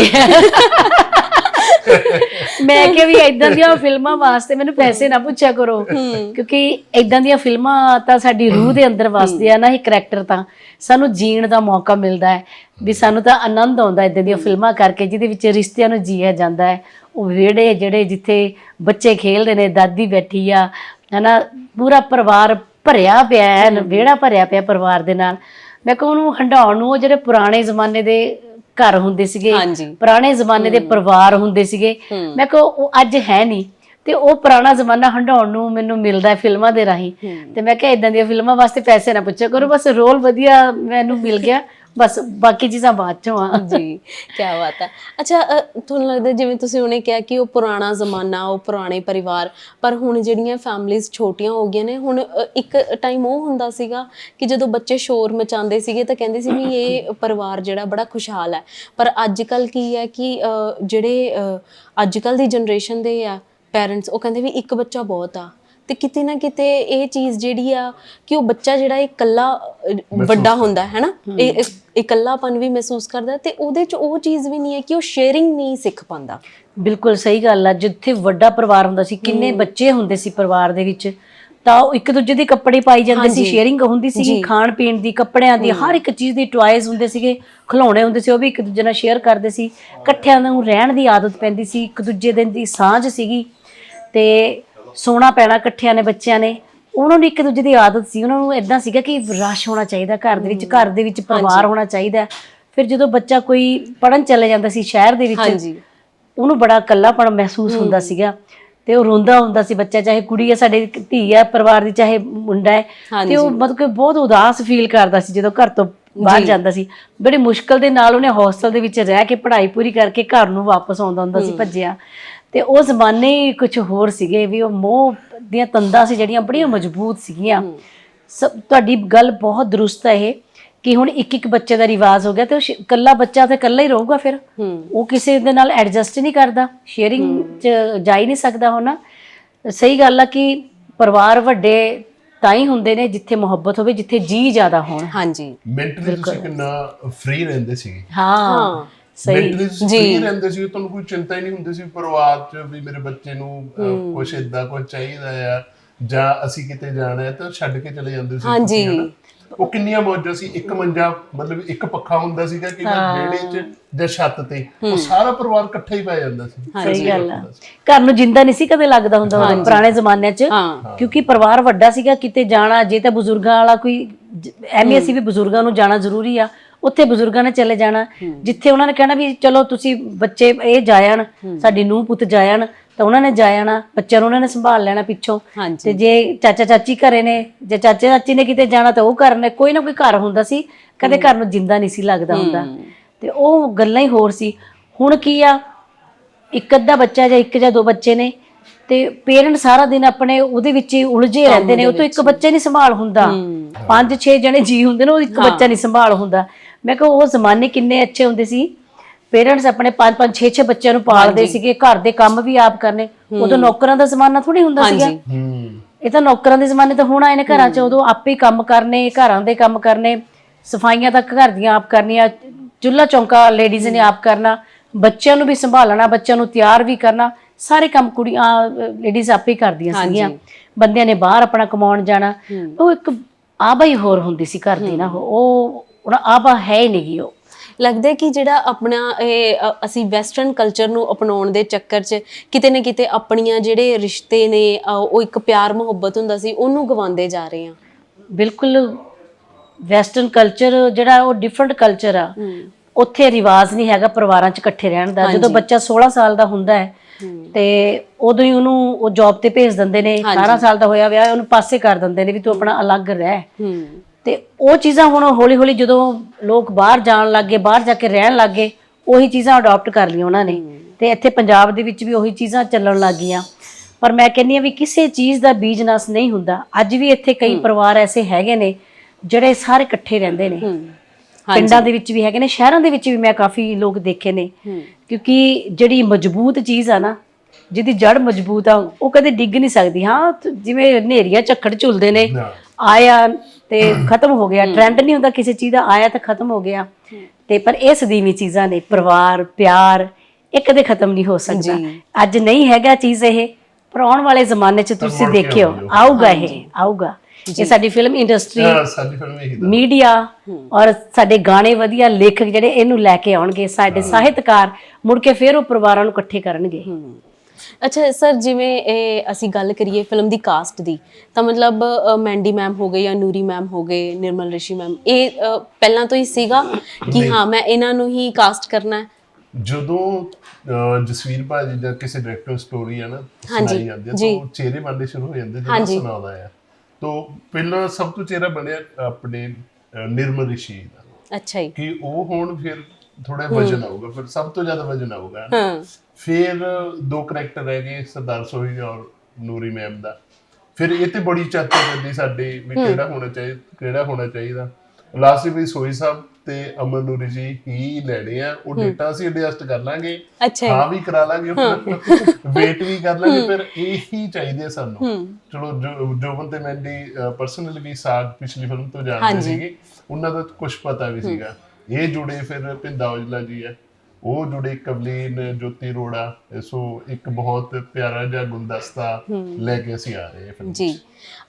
ਮੈਂ ਕਿਹਾ ਵੀ ਇਦਾਂ ਦੀਆਂ ਫਿਲਮਾਂ ਵਾਸਤੇ ਮੈਨੂੰ ਪੈਸੇ ਨਾ ਪੁੱਛਿਆ ਕਰੋ। ਕਿਉਂਕਿ ਇਦਾਂ ਦੀਆਂ ਫਿਲਮਾਂ ਤਾਂ ਸਾਡੀ ਰੂਹ ਦੇ ਅੰਦਰ ਵਸਦੇ ਆ ਨਾ ਇਹ ਕਰੈਕਟਰ ਤਾਂ। ਸਾਨੂੰ ਜੀਣ ਦਾ ਮੌਕਾ ਮਿਲਦਾ ਹੈ। ਵੀ ਸਾਨੂੰ ਤਾਂ ਆਨੰਦ ਆਉਂਦਾ ਇਦਾਂ ਦੀਆਂ ਫਿਲਮਾਂ ਕਰਕੇ ਜਿਹਦੇ ਵਿੱਚ ਰਿਸ਼ਤਿਆਂ ਨੂੰ ਜੀਆ ਜਾਂਦਾ ਹੈ। ਉਹ ਵਿਹੜੇ ਜਿਹੜੇ ਜਿੱਥੇ ਬੱਚੇ ਖੇਲਦੇ ਨੇ ਦਾਦੀ ਬੈਠੀ ਆ ਹਨਾ ਪੂਰਾ ਪਰਿਵਾਰ ਭਰਿਆ ਪਿਆ ਹੈ ਵਿਹੜਾ ਭਰਿਆ ਪਿਆ ਪਰਿਵਾਰ ਦੇ ਨਾਲ। ਮੈਂ ਕਿਹਾ ਉਹਨੂੰ ਹੰਡਾਉਣ ਨੂੰ ਉਹ ਜਿਹੜੇ ਪੁਰਾਣੇ ਜ਼ਮਾਨੇ ਦੇ ਘਰ ਹੁੰਦੇ ਸੀਗੇ। ਪੁਰਾਣੇ ਜ਼ਮਾਨੇ ਦੇ ਪਰਿਵਾਰ ਹੁੰਦੇ ਸੀਗੇ ਮੈਂ ਕਿਹਾ ਉਹ ਅੱਜ ਹੈ ਨਹੀਂ ਤੇ ਉਹ ਪੁਰਾਣਾ ਜ਼ਮਾਨਾ ਹੰਡਾਉਣ ਨੂੰ ਮੈਨੂੰ ਮਿਲਦਾ ਹੈ ਫਿਲਮਾਂ ਦੇ ਰਾਹੀਂ। ਤੇ ਮੈਂ ਕਿਹਾ ਇਦਾਂ ਦੀਆਂ ਫਿਲਮਾਂ ਵਾਸਤੇ ਪੈਸੇ ਨਾ ਪੁੱਛਿਆ ਕਰੋ ਬਸ ਰੋਲ ਵਧੀਆ ਮੈਨੂੰ ਮਿਲ ਗਿਆ ਬਸ ਬਾਕੀ ਚੀਜ਼ਾਂ ਬਾਅਦ ਚੋਂ ਆ। ਜੀ ਕੀ ਬਾਤ ਹੈ। ਅੱਛਾ ਅ, ਤੁਹਾਨੂੰ ਲੱਗਦਾ ਜਿਵੇਂ ਤੁਸੀਂ ਉਹਨੇ ਕਿਹਾ ਕਿ ਉਹ ਪੁਰਾਣਾ ਜ਼ਮਾਨਾ ਉਹ ਪੁਰਾਣੇ ਪਰਿਵਾਰ ਪਰ ਹੁਣ ਜਿਹੜੀਆਂ ਫੈਮਲੀਆਂ ਛੋਟੀਆਂ ਹੋ ਗਈਆਂ ਨੇ ਹੁਣ ਅ, ਇੱਕ ਟਾਈਮ ਉਹ ਹੁੰਦਾ ਸੀਗਾ ਕਿ ਜਦੋਂ ਬੱਚੇ ਸ਼ੋਰ ਮਚਾਉਂਦੇ ਸੀਗੇ ਤਾਂ ਕਹਿੰਦੇ ਸੀ ਵੀ ਇਹ ਪਰਿਵਾਰ ਜਿਹੜਾ ਬੜਾ ਖੁਸ਼ਹਾਲ ਹੈ। ਪਰ ਅੱਜ ਕੱਲ ਕੀ ਹੈ ਕਿ ਅ, ਜਿਹੜੇ ਅੱਜ ਕੱਲ ਦੀ ਜਨਰੇਸ਼ਨ ਦੇ ਆ ਪੇਰੈਂਟਸ ਉਹ ਕਹਿੰਦੇ ਵੀ ਇੱਕ ਬੱਚਾ ਬਹੁਤ ਆ। ਤੇ ਕਿਤੇ ਨਾ ਕਿਤੇ ਇਹ ਚੀਜ਼ ਜਿਹੜੀ ਆ ਕਿ ਉਹ ਬੱਚਾ ਜਿਹੜਾ ਇਹ ਇਕੱਲਾ ਵੱਡਾ ਹੁੰਦਾ ਹੈ ਨਾ? ਇਹ ਇਕੱਲਾਪਨ ਵੀ ਮਹਿਸੂਸ ਕਰਦਾ ਤੇ ਉਹਦੇ ਚ ਉਹ ਚੀਜ਼ ਵੀ ਨਹੀਂ ਹੈ ਕਿ ਉਹ ਸ਼ੇਅਰਿੰਗ ਨਹੀਂ ਸਿੱਖ ਪਾਉਂਦਾ। ਬਿਲਕੁਲ ਸਹੀ ਗੱਲ ਆ ਜਿੱਥੇ ਵੱਡਾ ਪਰਿਵਾਰ ਹੁੰਦਾ ਸੀ ਕਿੰਨੇ ਬੱਚੇ ਹੁੰਦੇ ਸੀ ਪਰਿਵਾਰ ਦੇ ਵਿੱਚ ਤਾਂ ਉਹ ਇੱਕ ਦੂਜੇ ਦੇ ਕੱਪੜੇ ਪਾਈ ਜਾਂਦੇ ਸੀ ਸ਼ੇਅਰਿੰਗ ਹੁੰਦੀ ਸੀ ਖਾਣ ਪੀਣ ਦੀ ਕੱਪੜਿਆਂ ਦੀ ਹਰ ਇੱਕ ਚੀਜ਼ ਦੀ ਟੁਆਇਜ਼ ਹੁੰਦੇ ਸੀਗੇ ਖਿਡੌਣੇ ਹੁੰਦੇ ਸੀ ਉਹ ਵੀ ਇੱਕ ਦੂਜੇ ਨਾਲ ਸ਼ੇਅਰ ਕਰਦੇ ਸੀ। ਇਕੱਠਿਆਂ ਨੂੰ ਰਹਿਣ ਦੀ ਆਦਤ ਪੈਂਦੀ ਸੀ ਇੱਕ ਦੂਜੇ ਦੇ ਦੀ ਸਾਂਝ ਸੀਗੀ ਤੇ ਸੋਣਾ ਪੈਣਾ ਇਕੱਠਿਆਂ ਨੇ ਬੱਚਿਆਂ ਨੇ। ਉਹਨਾਂ ਨੂੰ ਇੱਕ ਦੂਜੇ ਦੀ ਆਦਤ ਸੀ। ਉਹਨਾਂ ਨੂੰ ਇਦਾਂ ਸੀਗਾ ਕਿ ਰਸ਼ ਹੋਣਾ ਚਾਹੀਦਾ ਘਰ ਦੇ ਵਿੱਚ ਘਰ ਦੇ ਵਿੱਚ ਪਰਿਵਾਰ ਹੋਣਾ ਚਾਹੀਦਾ। ਫਿਰ ਜਦੋਂ ਬੱਚਾ ਕੋਈ ਪੜਨ ਚਲੇ ਜਾਂਦਾ ਸੀ ਸ਼ਹਿਰ ਦੇ ਵਿੱਚ ਹਾਂਜੀ। ਉਹਨੂੰ ਬੜਾ ਇਕੱਲਾਪਣ ਮਹਿਸੂਸ ਹੁੰਦਾ ਸੀਗਾ। ਤੇ ਉਹ ਰੋਂਦਾ ਹੁੰਦਾ ਸੀ ਬੱਚਾ ਚਾਹੇ ਕੁੜੀ ਹੈ ਸਾਡੇ ਧੀ ਹੈ ਪਰਿਵਾਰ ਦੀ ਚਾਹੇ ਮੁੰਡਾ ਹੈ। ਤੇ ਉਹ ਮਤਲਬ ਕਿ ਬਹੁਤ ਉਦਾਸ ਫੀਲ ਕਰਦਾ ਸੀ ਜਦੋਂ ਘਰ ਤੋਂ ਬਾਹਰ ਜਾਂਦਾ ਸੀ। ਬੜੀ ਮੁਸ਼ਕਲ ਦੇ ਨਾਲ ਉਹਨੇ ਹੌਸਟਲ ਦੇ ਵਿੱਚ ਰਹਿ ਕੇ ਪੜ੍ਹਾਈ ਪੂਰੀ ਕਰਕੇ ਘਰ ਨੂੰ ਵਾਪਸ ਆਉਂਦਾ ਹੁੰਦਾ ਸੀ ਭੱਜਿਆ। ਤੇ ਉਹ ਜ਼ਮਾਨੇ ਹੀ ਕੁਝ ਹੋਰ ਸੀਗੇ ਵੀ ਉਹ ਮੋਹ ਦੀਆਂ ਤੰਦਾਂ ਸੀ ਜਿਹੜੀਆਂ ਬੜੀਆਂ ਮਜ਼ਬੂਤ ਸੀਗੀਆਂ। ਸਭ ਤੁਹਾਡੀ ਗੱਲ ਬਹੁਤ ਦਰੁਸਤ ਹੈ ਇਹ ਕਿ ਹੁਣ ਇੱਕ ਇੱਕ ਬੱਚੇ ਦਾ ਰਿਵਾਜ ਹੋ ਗਿਆ ਤੇ ਉਹ ਇਕੱਲਾ ਬੱਚਾ ਤੇ ਇਕੱਲਾ ਹੀ ਰਹੂਗਾ ਫਿਰ। ਉਹ ਕਿਸੇ ਦੇ ਨਾਲ ਐਡਜਸਟ ਨਹੀਂ ਕਰਦਾ ਸ਼ੇਅਰਿੰਗ ਚ ਜਾ ਹੀ ਨਹੀਂ ਸਕਦਾ ਹੋਣਾ। ਸਹੀ ਗੱਲ ਆ ਕਿ ਪਰਿਵਾਰ ਵੱਡੇ ਤਾਂ ਹੀ ਹੁੰਦੇ ਨੇ ਜਿੱਥੇ ਮੁਹੱਬਤ ਹੋਵੇ ਜਿੱਥੇ ਜੀ ਜ਼ਿਆਦਾ ਹੋਣ। ਹਾਂਜੀ। ਮੈਂਟਲੀ ਤੁਸੀਂ ਕਿੰਨਾ ਫ੍ਰੀ ਰਹਿੰਦੇ ਸੀ ਹਾਂ। ਸਹੀ। ਫ੍ਰੀ ਰਹਿੰਦੇ ਸੀ ਤੁਹਾਨੂੰ ਕੋਈ ਚਿੰਤਾ ਹੀ ਨਹੀਂ ਹੁੰਦੀ ਸੀ ਪਰਿਵਾਰ 'ਚ ਵੀ ਮੇਰੇ ਬੱਚੇ ਨੂੰ ਕੁਝ ਇਦਾਂ ਕੁਝ ਚਾਹੀਦਾ ਆ ਜਾਂ ਅਸੀਂ ਕਿਤੇ ਜਾਣਾ ਹੈ ਤਾਂ ਛੱਡ ਕੇ ਚਲੇ ਜਾਂਦੇ ਸੀ ਹਾਂਜੀ। ਉਹ ਕਿੰਨੀਆਂ ਮੌਜਾਂ ਸੀ ਇੱਕ ਮੰਜਾ ਮਤਲਬ ਇੱਕ ਪੱਖਾ ਹੁੰਦਾ ਸੀਗਾ ਕਿ ਵਿਹੜੇ 'ਚ ਜਾਂ ਛੱਤ ਤੇ ਉਹ ਸਾਰਾ ਪਰਿਵਾਰ ਇਕੱਠਾ ਹੀ ਪੈ ਜਾਂਦਾ ਸੀ। ਸਹੀ ਗੱਲ ਆ। ਘਰ ਨੂੰ ਜਿੰਦਾ ਨਹੀਂ ਸੀ ਕਦੇ ਲੱਗਦਾ ਹੁੰਦਾ ਪੁਰਾਣੇ ਜ਼ਮਾਨਿਆਂ 'ਚ ਕਿਉਂਕਿ ਪਰਿਵਾਰ ਵੱਡਾ ਸੀਗਾ ਕਿਤੇ ਜਾਣਾ ਜੇ ਤਾਂ ਬਜ਼ੁਰਗਾਂ ਵਾਲਾ ਕੋਈ ਜ- ਐਵੇਂ ਅਸੀਂ ਵੀ ਬਜ਼ੁਰਗਾਂ ਨੂੰ ਜਾਣਾ ਜ਼ਰੂਰੀ ਆ ਉੱਥੇ ਬਜ਼ੁਰਗਾਂ ਨੇ ਚਲੇ ਜਾਣਾ। ਜਿੱਥੇ ਉਹਨਾਂ ਨੇ ਕਹਿਣਾ ਵੀ ਚਲੋ ਤੁਸੀਂ ਬੱਚੇ ਇਹ ਜਾਇਣ ਸਾਡੀ ਨੂੰਹ ਪੁੱਤ ਜਾਇਣ ਤਾਂ ਉਹਨਾਂ ਨੇ ਜਾਇਣਾ ਬੱਚਿਆਂ ਨੂੰ ਉਹਨਾਂ ਨੇ ਸੰਭਾਲ ਲੈਣਾ ਪਿੱਛੋਂ। ਤੇ ਜੇ ਚਾਚਾ ਚਾਚੀ ਘਰੇ ਨੇ ਜੇ ਚਾਚੇ ਚਾਚੀ ਨੇ ਕਿਤੇ ਜਾਣਾ ਤਾਂ ਉਹ ਘਰ ਨੇ ਕੋਈ ਨਾ ਕੋਈ ਘਰ ਹੁੰਦਾ ਸੀ ਕਦੇ ਘਰ ਨੂੰ ਜਿੰਦਾ ਨਹੀਂ ਸੀ ਲੱਗਦਾ ਹੁੰਦਾ। ਤੇ ਉਹ ਗੱਲਾਂ ਹੀ ਹੋਰ ਸੀ। ਹੁਣ ਕੀ ਆ ਇੱਕ ਅੱਧਾ ਬੱਚਾ ਜਾਂ ਇੱਕ ਜਾਂ ਦੋ ਬੱਚੇ ਨੇ ਤੇ ਪੇਰੈਂਟ ਸਾਰਾ ਦਿਨ ਆਪਣੇ ਉਹਦੇ ਵਿੱਚ ਹੀ ਉਲਝੇ ਰਹਿੰਦੇ ਨੇ ਉਹ ਤੋਂ ਇੱਕ ਬੱਚੇ ਨਹੀਂ ਸੰਭਾਲ ਹੁੰਦਾ। ਪੰਜ ਛੇ ਜਣੇ ਜੀ ਹੁੰਦੇ ਨੇ ਉਹ ਇੱਕ ਬੱਚਾ ਨਹੀਂ ਸੰਭਾਲ ਹੁੰਦਾ। ਮੈਂ ਕਿਹਾ ਉਹ ਜ਼ਮਾਨੇ ਕਿੰਨੇ ਅੱਛੇ ਹੁੰਦੇ ਸੀ। ਪੇਰੈਂਟਸ ਆਪਣੇ ਪੰਜ ਪੰਜ ਛੇ ਛੇ ਬੱਚਿਆਂ ਨੂੰ ਪਾਲਦੇ ਸੀਗੇ ਘਰ ਦੇ ਕੰਮ ਵੀ ਆਪ ਕਰਨੇ। ਉਦੋਂ ਨੌਕਰਾਂ ਦਾ ਜ਼ਮਾਨਾ ਥੋੜੀ ਹੁੰਦਾ ਸੀਗਾ। ਇਹ ਤਾਂ ਨੌਕਰਾਂ ਦੇ ਜ਼ਮਾਨੇ ਤਾਂ ਹੁਣ ਆਏ ਨੇ ਘਰਾਂ 'ਚ ਉਦੋਂ ਆਪੇ ਕੰਮ ਕਰਨੇ ਘਰਾਂ ਦੇ ਕੰਮ ਕਰਨੇ ਸਫਾਈਆਂ ਤੱਕ ਘਰ ਦੀਆਂ ਆਪ ਕਰਨੀਆਂ ਚੁੱਲ੍ਹਾ ਚੌਂਕਾ ਲੇਡੀਜ਼ ਨੇ ਆਪ ਕਰਨਾ ਬੱਚਿਆਂ ਨੂੰ ਵੀ ਸੰਭਾਲਣਾ ਬੱਚਿਆਂ ਨੂੰ ਤਿਆਰ ਵੀ ਕਰਨਾ ਸਾਰੇ ਕੰਮ ਕੁੜੀਆਂ ਲੇਡੀਜ਼ ਆਪੇ ਕਰਦੀਆਂ ਸੀਗੀਆਂ। ਬੰਦਿਆਂ ਨੇ ਬਾਹਰ ਆਪਣਾ ਕਮਾਉਣ ਜਾਣਾ। ਉਹ ਇੱਕ ਆਬਾ ਹੀ ਹੋਰ ਹੁੰਦੀ ਸੀ ਘਰ ਦੀ ਨਾ ਉਹ ਉਹ ਆਬਾ ਹੈ ਹੀ ਨਹੀਂਗੀ ਉਹ। ਲੱਗਦਾ ਕਿ ਜਿਹੜਾ ਆਪਣਾ ਇਹ ਅ, ਅਸੀਂ ਵੈਸਟਰਨ ਕਲਚਰ ਨੂੰ ਅਪਣਾਉਣ ਦੇ ਚੱਕਰ 'ਚ ਕਿਤੇ ਨਾ ਕਿਤੇ ਆਪਣੀਆਂ ਜਿਹੜੇ ਰਿਸ਼ਤੇ ਨੇ ਅ, ਉਹ ਇੱਕ ਪਿਆਰ ਮੁਹੱਬਤ ਹੁੰਦਾ ਸੀ ਉਹਨੂੰ ਗਵਾਉਂਦੇ ਜਾ ਰਹੇ ਹਾਂ। ਬਿਲਕੁਲ ਵੈਸਟਰਨ ਕਲਚਰ ਜਿਹੜਾ ਉਹ ਡਿਫਰੈਂਟ ਕਲਚਰ ਆ ਉੱਥੇ ਰਿਵਾਜ ਨਹੀਂ ਹੈਗਾ ਪਰਿਵਾਰਾਂ 'ਚ ਇਕੱਠੇ ਰਹਿਣ ਦਾ। ਜਦੋਂ ਬੱਚਾ 16 ਸਾਲ ਦਾ ਹੁੰਦਾ ਹੈ ਤੇ ਉਦੋਂ ਹੀ ਉਹਨੂੰ ਉਹ ਜੌਬ ਤੇ ਭੇਜ ਦਿੰਦੇ ਨੇ 18 ਸਾਲ ਦਾ ਹੋਇਆ ਵਿਆਹ ਉਹਨੂੰ ਪਾਸੇ ਕਰ ਦਿੰਦੇ ਨੇ ਵੀ ਤੂੰ ਆਪਣਾ ਅਲੱਗ ਰਹਿ। ਹੂੰ। ਤੇ ਉਹ ਚੀਜ਼ਾਂ ਹੁਣ ਹੌਲੀ ਹੌਲੀ ਜਦੋਂ ਲੋਕ ਬਾਹਰ ਜਾਣ ਲੱਗੇ ਬਾਹਰ ਜਾ ਕੇ ਰਹਿਣ ਲੱਗੇ ਉਹੀ ਚੀਜ਼ਾਂ ਅਡਾਪਟ ਕਰ ਲਈਆਂ ਉਹਨਾਂ ਨੇ। ਤੇ ਇੱਥੇ ਪੰਜਾਬ ਦੇ ਵਿੱਚ ਵੀ ਉਹੀ ਚੀਜ਼ਾਂ ਚੱਲਣ ਲੱਗੀਆਂ ਪਰ ਮੈਂ ਕਹਿੰਨੀ ਆ ਵੀ ਕਿਸੇ ਚੀਜ਼ ਦਾ ਬੀਜਨਸ ਨਹੀਂ ਹੁੰਦਾ। ਅੱਜ ਵੀ ਇੱਥੇ ਕਈ ਪਰਿਵਾਰ ਐਸੇ ਹੈਗੇ ਨੇ ਜਿਹੜੇ ਸਾਰੇ ਇਕੱਠੇ ਰਹਿੰਦੇ ਨੇ। ਪਿੰਡਾਂ ਦੇ ਵਿੱਚ ਵੀ ਹੈਗੇ ਨੇ ਸ਼ਹਿਰਾਂ ਦੇ ਵਿੱਚ ਵੀ ਮੈਂ ਕਾਫੀ ਲੋਕ ਦੇਖੇ ਨੇ। ਕਿਉਂਕਿ ਜਿਹੜੀ ਮਜ਼ਬੂਤ ਚੀਜ਼ ਆ ਨਾ ਜਿਹਦੀ ਜੜ ਮਜ਼ਬੂਤ ਆ ਉਹ ਕਦੇ ਡਿੱਗ ਨਹੀਂ ਸਕਦੀ। ਹਾਂ ਜਿਵੇਂ ਹਨੇਰੀਆਂ ਝੱਖੜ ਝੁਲਦੇ ਨਾ। ਆਇਆ ਤੇ ਖਤਮ ਹੋ ਗਿਆ। ਟ੍ਰੈਂਡ ਨਹੀਂ ਹੁੰਦਾ ਕਿਸੇ ਚੀਜ਼ ਦਾ ਆਇਆ ਤਾਂ ਖਤਮ ਹੋ ਗਿਆ। ਤੇ ਪਰ ਇਹ ਸਦੀਵੀ ਚੀਜ਼ਾਂ ਨੇ ਪਰਿਵਾਰ ਪਿਆਰ ਇਹ ਕਦੇ ਖਤਮ ਨਹੀਂ ਹੋ ਸਕਦਾ। ਅੱਜ ਨਹੀਂ ਹੈਗਾ ਚੀਜ਼ ਇਹ ਪਰ ਆਉਣ ਵਾਲੇ ਜ਼ਮਾਨੇ 'ਚ ਤੁਸੀਂ ਦੇਖਿਓ ਆਊਗਾ। ਇਹ ਆਊਗਾ। ਇਹ ਸਾਡੀ ਫਿਲਮ ਇੰਡਸਟਰੀ ਸਾਡੀ ਫਿਲਮ ਇਹੀ ਦਾ ਮੀਡੀਆ ਔਰ ਸਾਡੇ ਗਾਣੇ ਵਧੀਆ ਲੇਖਕ ਜਿਹੜੇ ਇਹਨੂੰ ਲੈ ਕੇ ਆਉਣਗੇ ਸਾਡੇ ਸਾਹਿਤਕਾਰ ਮੁੜ ਕੇ ਫਿਰ ਉਹ ਪਰਿਵਾਰਾਂ ਨੂੰ ਇਕੱਠੇ ਕਰਨਗੇ। ਅੱਛਾ ਸਰ ਜਿਵੇਂ ਇਹ ਅਸੀਂ ਗੱਲ ਕਰੀਏ ਫਿਲਮ ਦੀ ਕਾਸਟ ਦੀ ਤਾਂ ਮਤਲਬ ਅ, ਮੈਂਡੀ ਮੈਮ ਹੋ ਗਏ ਜਾਂ ਨੂਰੀ ਮੈਮ ਹੋ ਗਏ ਨਿਰਮਲ ਰਿਸ਼ੀ ਮੈਮ ਇਹ ਅ, ਪਹਿਲਾਂ ਤੋਂ ਹੀ ਸੀਗਾ ਕਿ ਹਾਂ ਮੈਂ ਇਹਨਾਂ ਨੂੰ ਹੀ ਕਾਸਟ ਕਰਨਾ ਹੈ? ਜਦੋਂ ਅਹ, ਜਸਵੀਰ ਭਾਜੀ ਜਾਂ ਕਿਸੇ ਡਾਇਰੈਕਟਰ ਸਟੋਰੀ ਹੈ ਨਾ ਸੁਣਾਈ ਜਾਂਦੀ ਹੈ ਤਾਂ ਉਹ ਚਿਹਰੇ ਬਣਨੇ ਸ਼ੁਰੂ ਹੋ ਜਾਂਦੇ ਜਦੋਂ ਸੁਣਾਉਂਦਾ ਹੈ। ਤੋਂ ਪਹਿਲਾਂ ਸਭ ਤੋਂ ਚਿਹਰਾ ਬਣਿਆ ਆਪਣੇ ਅਹ, ਨਿਰਮਲ ਰਿਸ਼ੀ ਦਾ। ਅੱਛਾ ਜੀ। ਕਿ ਉਹ ਹੁਣ ਫਿਰ ਥੋੜਾ ਵਜਨ ਆਊਗਾ ਫਿਰ ਸਭ ਤੋਂ ਜ਼ਿਆਦਾ ਵਜਨ ਆਊਗਾ ਹਾਂ ਫਿਰ ਦੋ ਕਰੈਕਟਰ ਰਹਿ ਗਏ ਸਰਦਾਰ ਸੋਹੀ ਔਰ ਨੂਰੀ ਮੈਮ ਦਾ। ਫਿਰ ਇਹ ਤੇ ਬੜੀ ਚਰਚਾ ਚੱਲਦੀ ਸਾਡੇ ਵੀ ਕਿਹੜਾ ਹੋਣਾ ਚਾਹੀਦਾ ਕਿਹੜਾ ਹੋਣਾ ਚਾਹੀਦਾ। ਲਾਸਟ ਵੀ ਸੋਹੀ ਸਾਹਿਬ ਤੇ ਅਮਰ ਨੂਰੀ ਜੀ ਹੀ ਲੈਣੇ ਆ ਉਹ ਡੇਟਾ ਅਸੀਂ ਐਡਜਸਟ ਕਰ ਲਾਂਗੇ। ਹਾਂ ਵੀ ਕਰਾ ਲਾਂਗੇ ਵੇਟ ਵੀ ਕਰ ਲਾਂਗੇ ਪਰ ਇਹੀ ਚਾਹੀਦੇ ਆ ਸਾਨੂੰ। ਚਲੋ ਜੋਬਨ ਤੇ ਮੈਂਡੀ ਪਰਸਨਲੀ ਵੀ ਸਾਗ ਪਿਛਲੀ ਫਿਲਮ ਤੋਂ ਜਾਣਦੇ ਸੀਗੇ ਉਹਨਾਂ ਦਾ ਕੁਝ ਪਤਾ ਵੀ ਸੀਗਾ। ਇਹ ਜੁੜੇ ਫਿਰ ਪਿੰਦਾ ਔਜਲਾ ਜੀ ਆ ਉਹ ਜੁੜੇ ਕਬਲੀਨ ਜੋਤੀ ਰੋੜਾ ਸੋ ਇੱਕ ਬਹੁਤ ਪਿਆਰਾ ਜਿਹਾ ਗੁਲਦਸਤਾ ਲੈ ਕੇ ਅਸੀਂ ਆ ਰਹੇ ਹਾਂ ਜੀ।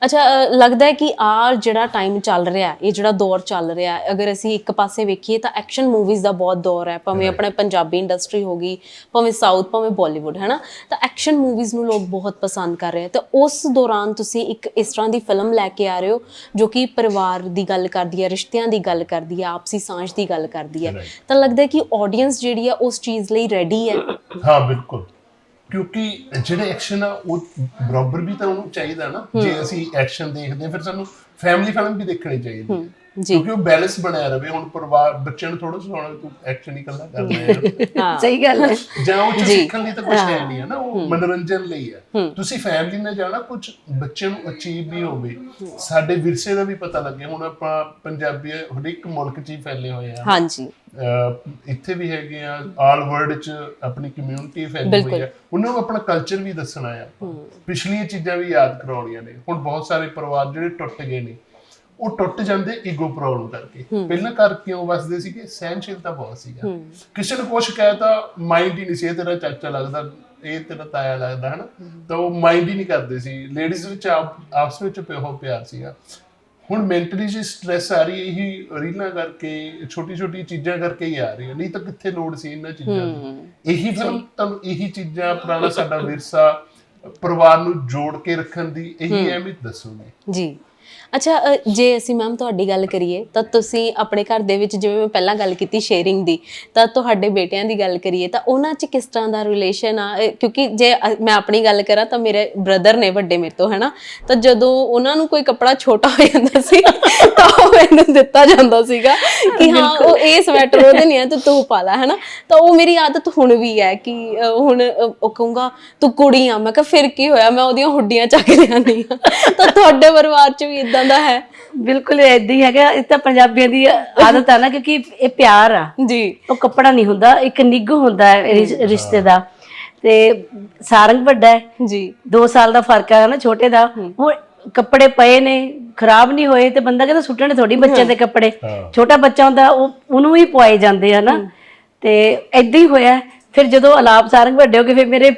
ਅੱਛਾ ਲੱਗਦਾ ਹੈ ਕਿ ਆ ਜਿਹੜਾ ਟਾਈਮ ਚੱਲ ਰਿਹਾ ਹੈ, ਇਹ ਜਿਹੜਾ ਦੌਰ ਚੱਲ ਰਿਹਾ ਹੈ, ਅਗਰ ਅਸੀਂ ਇੱਕ ਪਾਸੇ ਵੇਖੀਏ ਤਾਂ ਐਕਸ਼ਨ ਮੂਵੀਜ਼ ਦਾ ਬਹੁਤ ਦੌਰ ਹੈ ਭਾਵੇਂ ਆਪਣੇ ਪੰਜਾਬੀ ਇੰਡਸਟਰੀ ਹੋ ਗਈ ਭਾਵੇਂ ਸਾਊਥ ਭਾਵੇਂ ਬਾਲੀਵੁੱਡ ਹੈ ਨਾ ਤਾਂ ਐਕਸ਼ਨ ਮੂਵੀਜ਼ ਨੂੰ ਲੋਕ ਬਹੁਤ ਪਸੰਦ ਕਰ ਰਹੇ ਆ ਤਾਂ ਉਸ ਦੌਰਾਨ ਤੁਸੀਂ ਇੱਕ ਇਸ ਤਰ੍ਹਾਂ ਦੀ ਫਿਲਮ ਲੈ ਕੇ ਆ ਰਹੇ ਹੋ ਜੋ ਕਿ ਪਰਿਵਾਰ ਦੀ ਗੱਲ ਕਰਦੀ ਹੈ ਰਿਸ਼ਤਿਆਂ ਦੀ ਗੱਲ ਕਰਦੀ ਹੈ ਆਪਸੀ ਸਾਂਝ ਦੀ ਗੱਲ ਕਰਦੀ ਹੈ. ਤਾਂ ਲੱਗਦਾ ਹੈ ਕਿ ਆਡੀਅנס ਜਿਹੜੀ ਹੈ ਉਸ ਚੀਜ਼ ਲਈ ਰੈਡੀ ਹੈ। ਹਾਂ ਬਿਲਕੁਲ। ਕਿਉਂਕਿ ਜਿਹੜੇ ਐਕਸ਼ਨ ਆ ਉਹ ਬਰਾਬਰ ਵੀ ਤਾਂ ਉਹਨੂੰ ਚਾਹੀਦਾ ਨਾ। ਜੇ ਅਸੀਂ ਐਕਸ਼ਨ ਦੇਖਦੇ ਫਿਰ ਸਾਨੂੰ ਫੈਮਿਲੀ ਫਿਲਮ ਵੀ ਦੇਖਣੀ ਚਾਹੀਦੀ ਹੈ। ਜੀ। ਕਿਉਂਕਿ ਉਹ ਬੈਲੈਂਸ ਬਣਿਆ ਰਵੇ। ਹੁਣ ਪਰਿਵਾਰ ਬੱਚਿਆਂ ਨੂੰ ਥੋੜਾ ਸੁਣਾਉਣਾ ਤੂੰ ਐਕਸ਼ਨ ਹੀ ਕਰਨਾ ਕਰਨਾ ਹੈ। ਹਾਂ। ਸਹੀ ਗੱਲ ਹੈ। ਜਾਂ ਉਹ ਚ ਸਿੱਖਣ ਲਈ ਤਾਂ ਕੁਝ ਹੈ ਨਹੀਂ ਹੈ ਨਾ ਉਹ ਮਨੋਰੰਜਨ ਲਈ ਹੈ। ਤੁਸੀਂ ਫੈਮਿਲੀ ਨਾਲ ਜਾਣਾ ਕੁਝ ਬੱਚਿਆਂ ਨੂੰ ਅਚੀਵ ਵੀ ਹੋਵੇ। ਸਾਡੇ ਵਿਰਸੇ ਦਾ ਵੀ ਪਤਾ ਲੱਗੇ। ਹੁਣ ਆਪਾਂ ਪੰਜਾਬੀ ਹਰ ਇੱਕ ਮੁਲਕ 'ਚ ਹੀ ਫੈਲੇ ਹੋਏ ਆ ਹਾਂਜੀ। ਇੱਥੇ ਵੀ ਹੈਗੇ ਆ ਆਲ ਵਰਲਡ ਚ ਆਪਣੀ ਕਮਿਊਨਿਟੀ ਫੈਲੀ ਹੋਈ ਆ। ਉਹਨਾਂ ਨੂੰ ਆਪਣਾ ਕਲਚਰ ਵੀ ਦੱਸਣਾ ਆ। ਪਿਛਲੀਆਂ ਚੀਜ਼ਾਂ ਵੀ ਯਾਦ ਕਰਾਉਣੀਆਂ ਨੇ। ਹੁਣ ਬਹੁਤ ਸਾਰੇ ਪਰਿਵਾਰ ਜਿਹੜੇ ਟੁੱਟ ਗਏ ਨੇ ਉਹ ਟੁੱਟ ਜਾਂਦੇ ਈਗੋ ਪ੍ਰੋਬਲਮ ਕਰਕੇ। ਪਹਿਲਾਂ ਘਰ ਕਿਉਂ ਵਸਦੇ ਸੀਗੇ? ਸਹਿਨਸ਼ੀਲਤਾ ਬਹੁਤ ਸੀਗਾ। ਕਿਸੇ ਨੂੰ ਕੁਛ ਕਹਿਤਾ ਮਾਈਂਡ ਹੀ ਨਹੀਂ ਸੀ। ਇਹ ਤੇਰਾ ਚਾਚਾ ਲੱਗਦਾ ਇਹ ਤੇਰਾ ਤਾਇਆ ਲੱਗਦਾ ਹਨਾ? ਤਾਂ ਉਹ ਮਾਈਂਡ ਹੀ ਨਹੀਂ ਕਰਦੇ ਸੀ। ਲੇਡੀਜ਼ ਵਿੱਚ ਆਪ- ਆਪਸ ਵਿੱਚ ਪਿਓ ਪਿਆਰ ਸੀਗਾ। ਹੁਣ ਮੈਂਟਲੀ ਜੀ ਸਟ੍ਰੈਸ ਆ ਰਹੀ ਹੈ ਇਹੀ ਰੀਲਾਂ ਕਰਕੇ ਛੋਟੀ ਛੋਟੀ ਚੀਜ਼ਾਂ ਕਰਕੇ ਹੀ ਆ ਰਹੀ ਹੈ। ਨਹੀਂ ਤਾਂ ਕਿੱਥੇ ਲੋੜ ਸੀ ਇਹਨਾਂ ਚੀਜ਼ਾਂ ਦੀ? ਇਹੀ ਫਿਲਮ ਤੁਹਾਨੂੰ ਇਹੀ ਚੀਜ਼ਾਂ ਪੁਰਾਣਾ ਸਾਡਾ ਵਿਰਸਾ ਪਰਿਵਾਰ ਨੂੰ ਜੋੜ ਕੇ ਰੱਖਣ ਦੀ ਇਹੀ ਅਹਿਮੀਅਤ ਦੱਸੂਗੀ ਜੀ। ਅੱਛਾ ਅ, ਜੇ ਅਸੀਂ ਮੈਮ ਤੁਹਾਡੀ ਗੱਲ ਕਰੀਏ ਤਾਂ ਤੁਸੀਂ ਆਪਣੇ ਘਰ ਦੇ ਵਿੱਚ ਜਿਵੇਂ ਮੈਂ ਪਹਿਲਾਂ ਗੱਲ ਕੀਤੀ ਸ਼ੇਅਰਿੰਗ ਦੀ ਤਾਂ ਤੁਹਾਡੇ ਬੇਟਿਆਂ ਦੀ ਗੱਲ ਕਰੀਏ ਤਾਂ ਉਹਨਾਂ 'ਚ ਕਿਸ ਤਰ੍ਹਾਂ ਦਾ ਰਿਲੇਸ਼ਨ ਆ? ਅ, ਕਿਉਂਕਿ ਜੇ ਅ, ਮੈਂ ਆਪਣੀ ਗੱਲ ਕਰਾਂ ਤਾਂ ਮੇਰੇ ਬ੍ਰਦਰ ਨੇ ਵੱਡੇ ਮੇਰੇ ਤੋਂ ਹੈਨਾ? ਤਾਂ ਜਦੋਂ ਉਹਨਾਂ ਨੂੰ ਕੋਈ ਕੱਪੜਾ ਛੋਟਾ ਹੋ ਜਾਂਦਾ ਸੀ ਤਾਂ ਉਹ ਮੈਨੂੰ ਦਿੱਤਾ ਜਾਂਦਾ ਸੀਗਾ ਕਿ ਹਾਂ ਉਹ ਇਹ ਸਵੈਟਰ ਉਹਦੇ ਨਹੀਂ ਹੈ ਤੇ ਤੂੰ ਪਾ ਲੈ ਹੈਨਾ? ਤਾਂ ਉਹ ਮੇਰੀ ਆਦਤ ਹੁਣ ਵੀ ਹੈ ਕਿ ਅ, ਹੁਣ ਅ, ਉਹ ਕਹੂੰਗਾ ਤੂੰ ਕੁੜੀ ਆ। ਮੈਂ ਕਿਹਾ ਫਿਰ ਕੀ ਹੋਇਆ? ਮੈਂ ਉਹਦੀਆਂ ਹੁੱਡੀਆਂ ਚੱਕ ਲਿਆਂਦੀ ਆ ਤਾਂ ਤੁਹਾਡੇ ਪਰਿਵਾਰ 'ਚ ਵੀ ਇਦਾਂ ਦਾ ਹੈ। ਬਿਲਕੁਲ ਏਦਾਂ ਹੀ ਹੈਗਾ। ਇਹ ਤਾਂ ਪੰਜਾਬੀਆਂ ਦੀ ਆਦਤ ਆ ਨਾ ਕਿਉਂਕਿ ਇਹ ਪਿਆਰ ਆ। ਜੀ। ਉਹ ਕੱਪੜਾ ਨਹੀਂ ਹੁੰਦਾ ਇੱਕ ਨਿੱਘ ਹੁੰਦਾ ਹੈ ਰਿਸ਼- ਰਿਸ਼ਤੇ ਦਾ। ਤੇ ਸਾਰੰਗ ਵੱਡਾ ਹੈ। ਜੀ। 2 ਸਾਲ ਦਾ ਫ਼ਰਕ ਹੈ ਨਾ ਛੋਟੇ ਦਾ। ਉਹ ਕੱਪੜੇ ਪਏ ਨੇ ਖਰਾਬ ਨਹੀਂ ਹੋਏ ਤੇ ਬੰਦਾ ਕਹਿੰਦਾ ਸੁੱਟਣੇ ਥੋੜੀ ਬੱਚਿਆਂ ਦੇ ਕੱਪੜੇ। ਹਾਂ। ਛੋਟਾ ਬੱਚਾ ਹੁੰਦਾ ਉਹ ਉਹਨੂੰ ਹੀ ਪਵਾਏ ਜਾਂਦੇ ਆ ਨਾ। ਤੇ ਐਦਾਂ ਹੀ ਹੋਇਆ। ਫਿਰ ਜਦੋਂ ਅਲਾਪ ਸਾਰੰਗ ਵੱਡੇ ਹੋ ਗਏ ਫਿਰ ਮੇਰੇ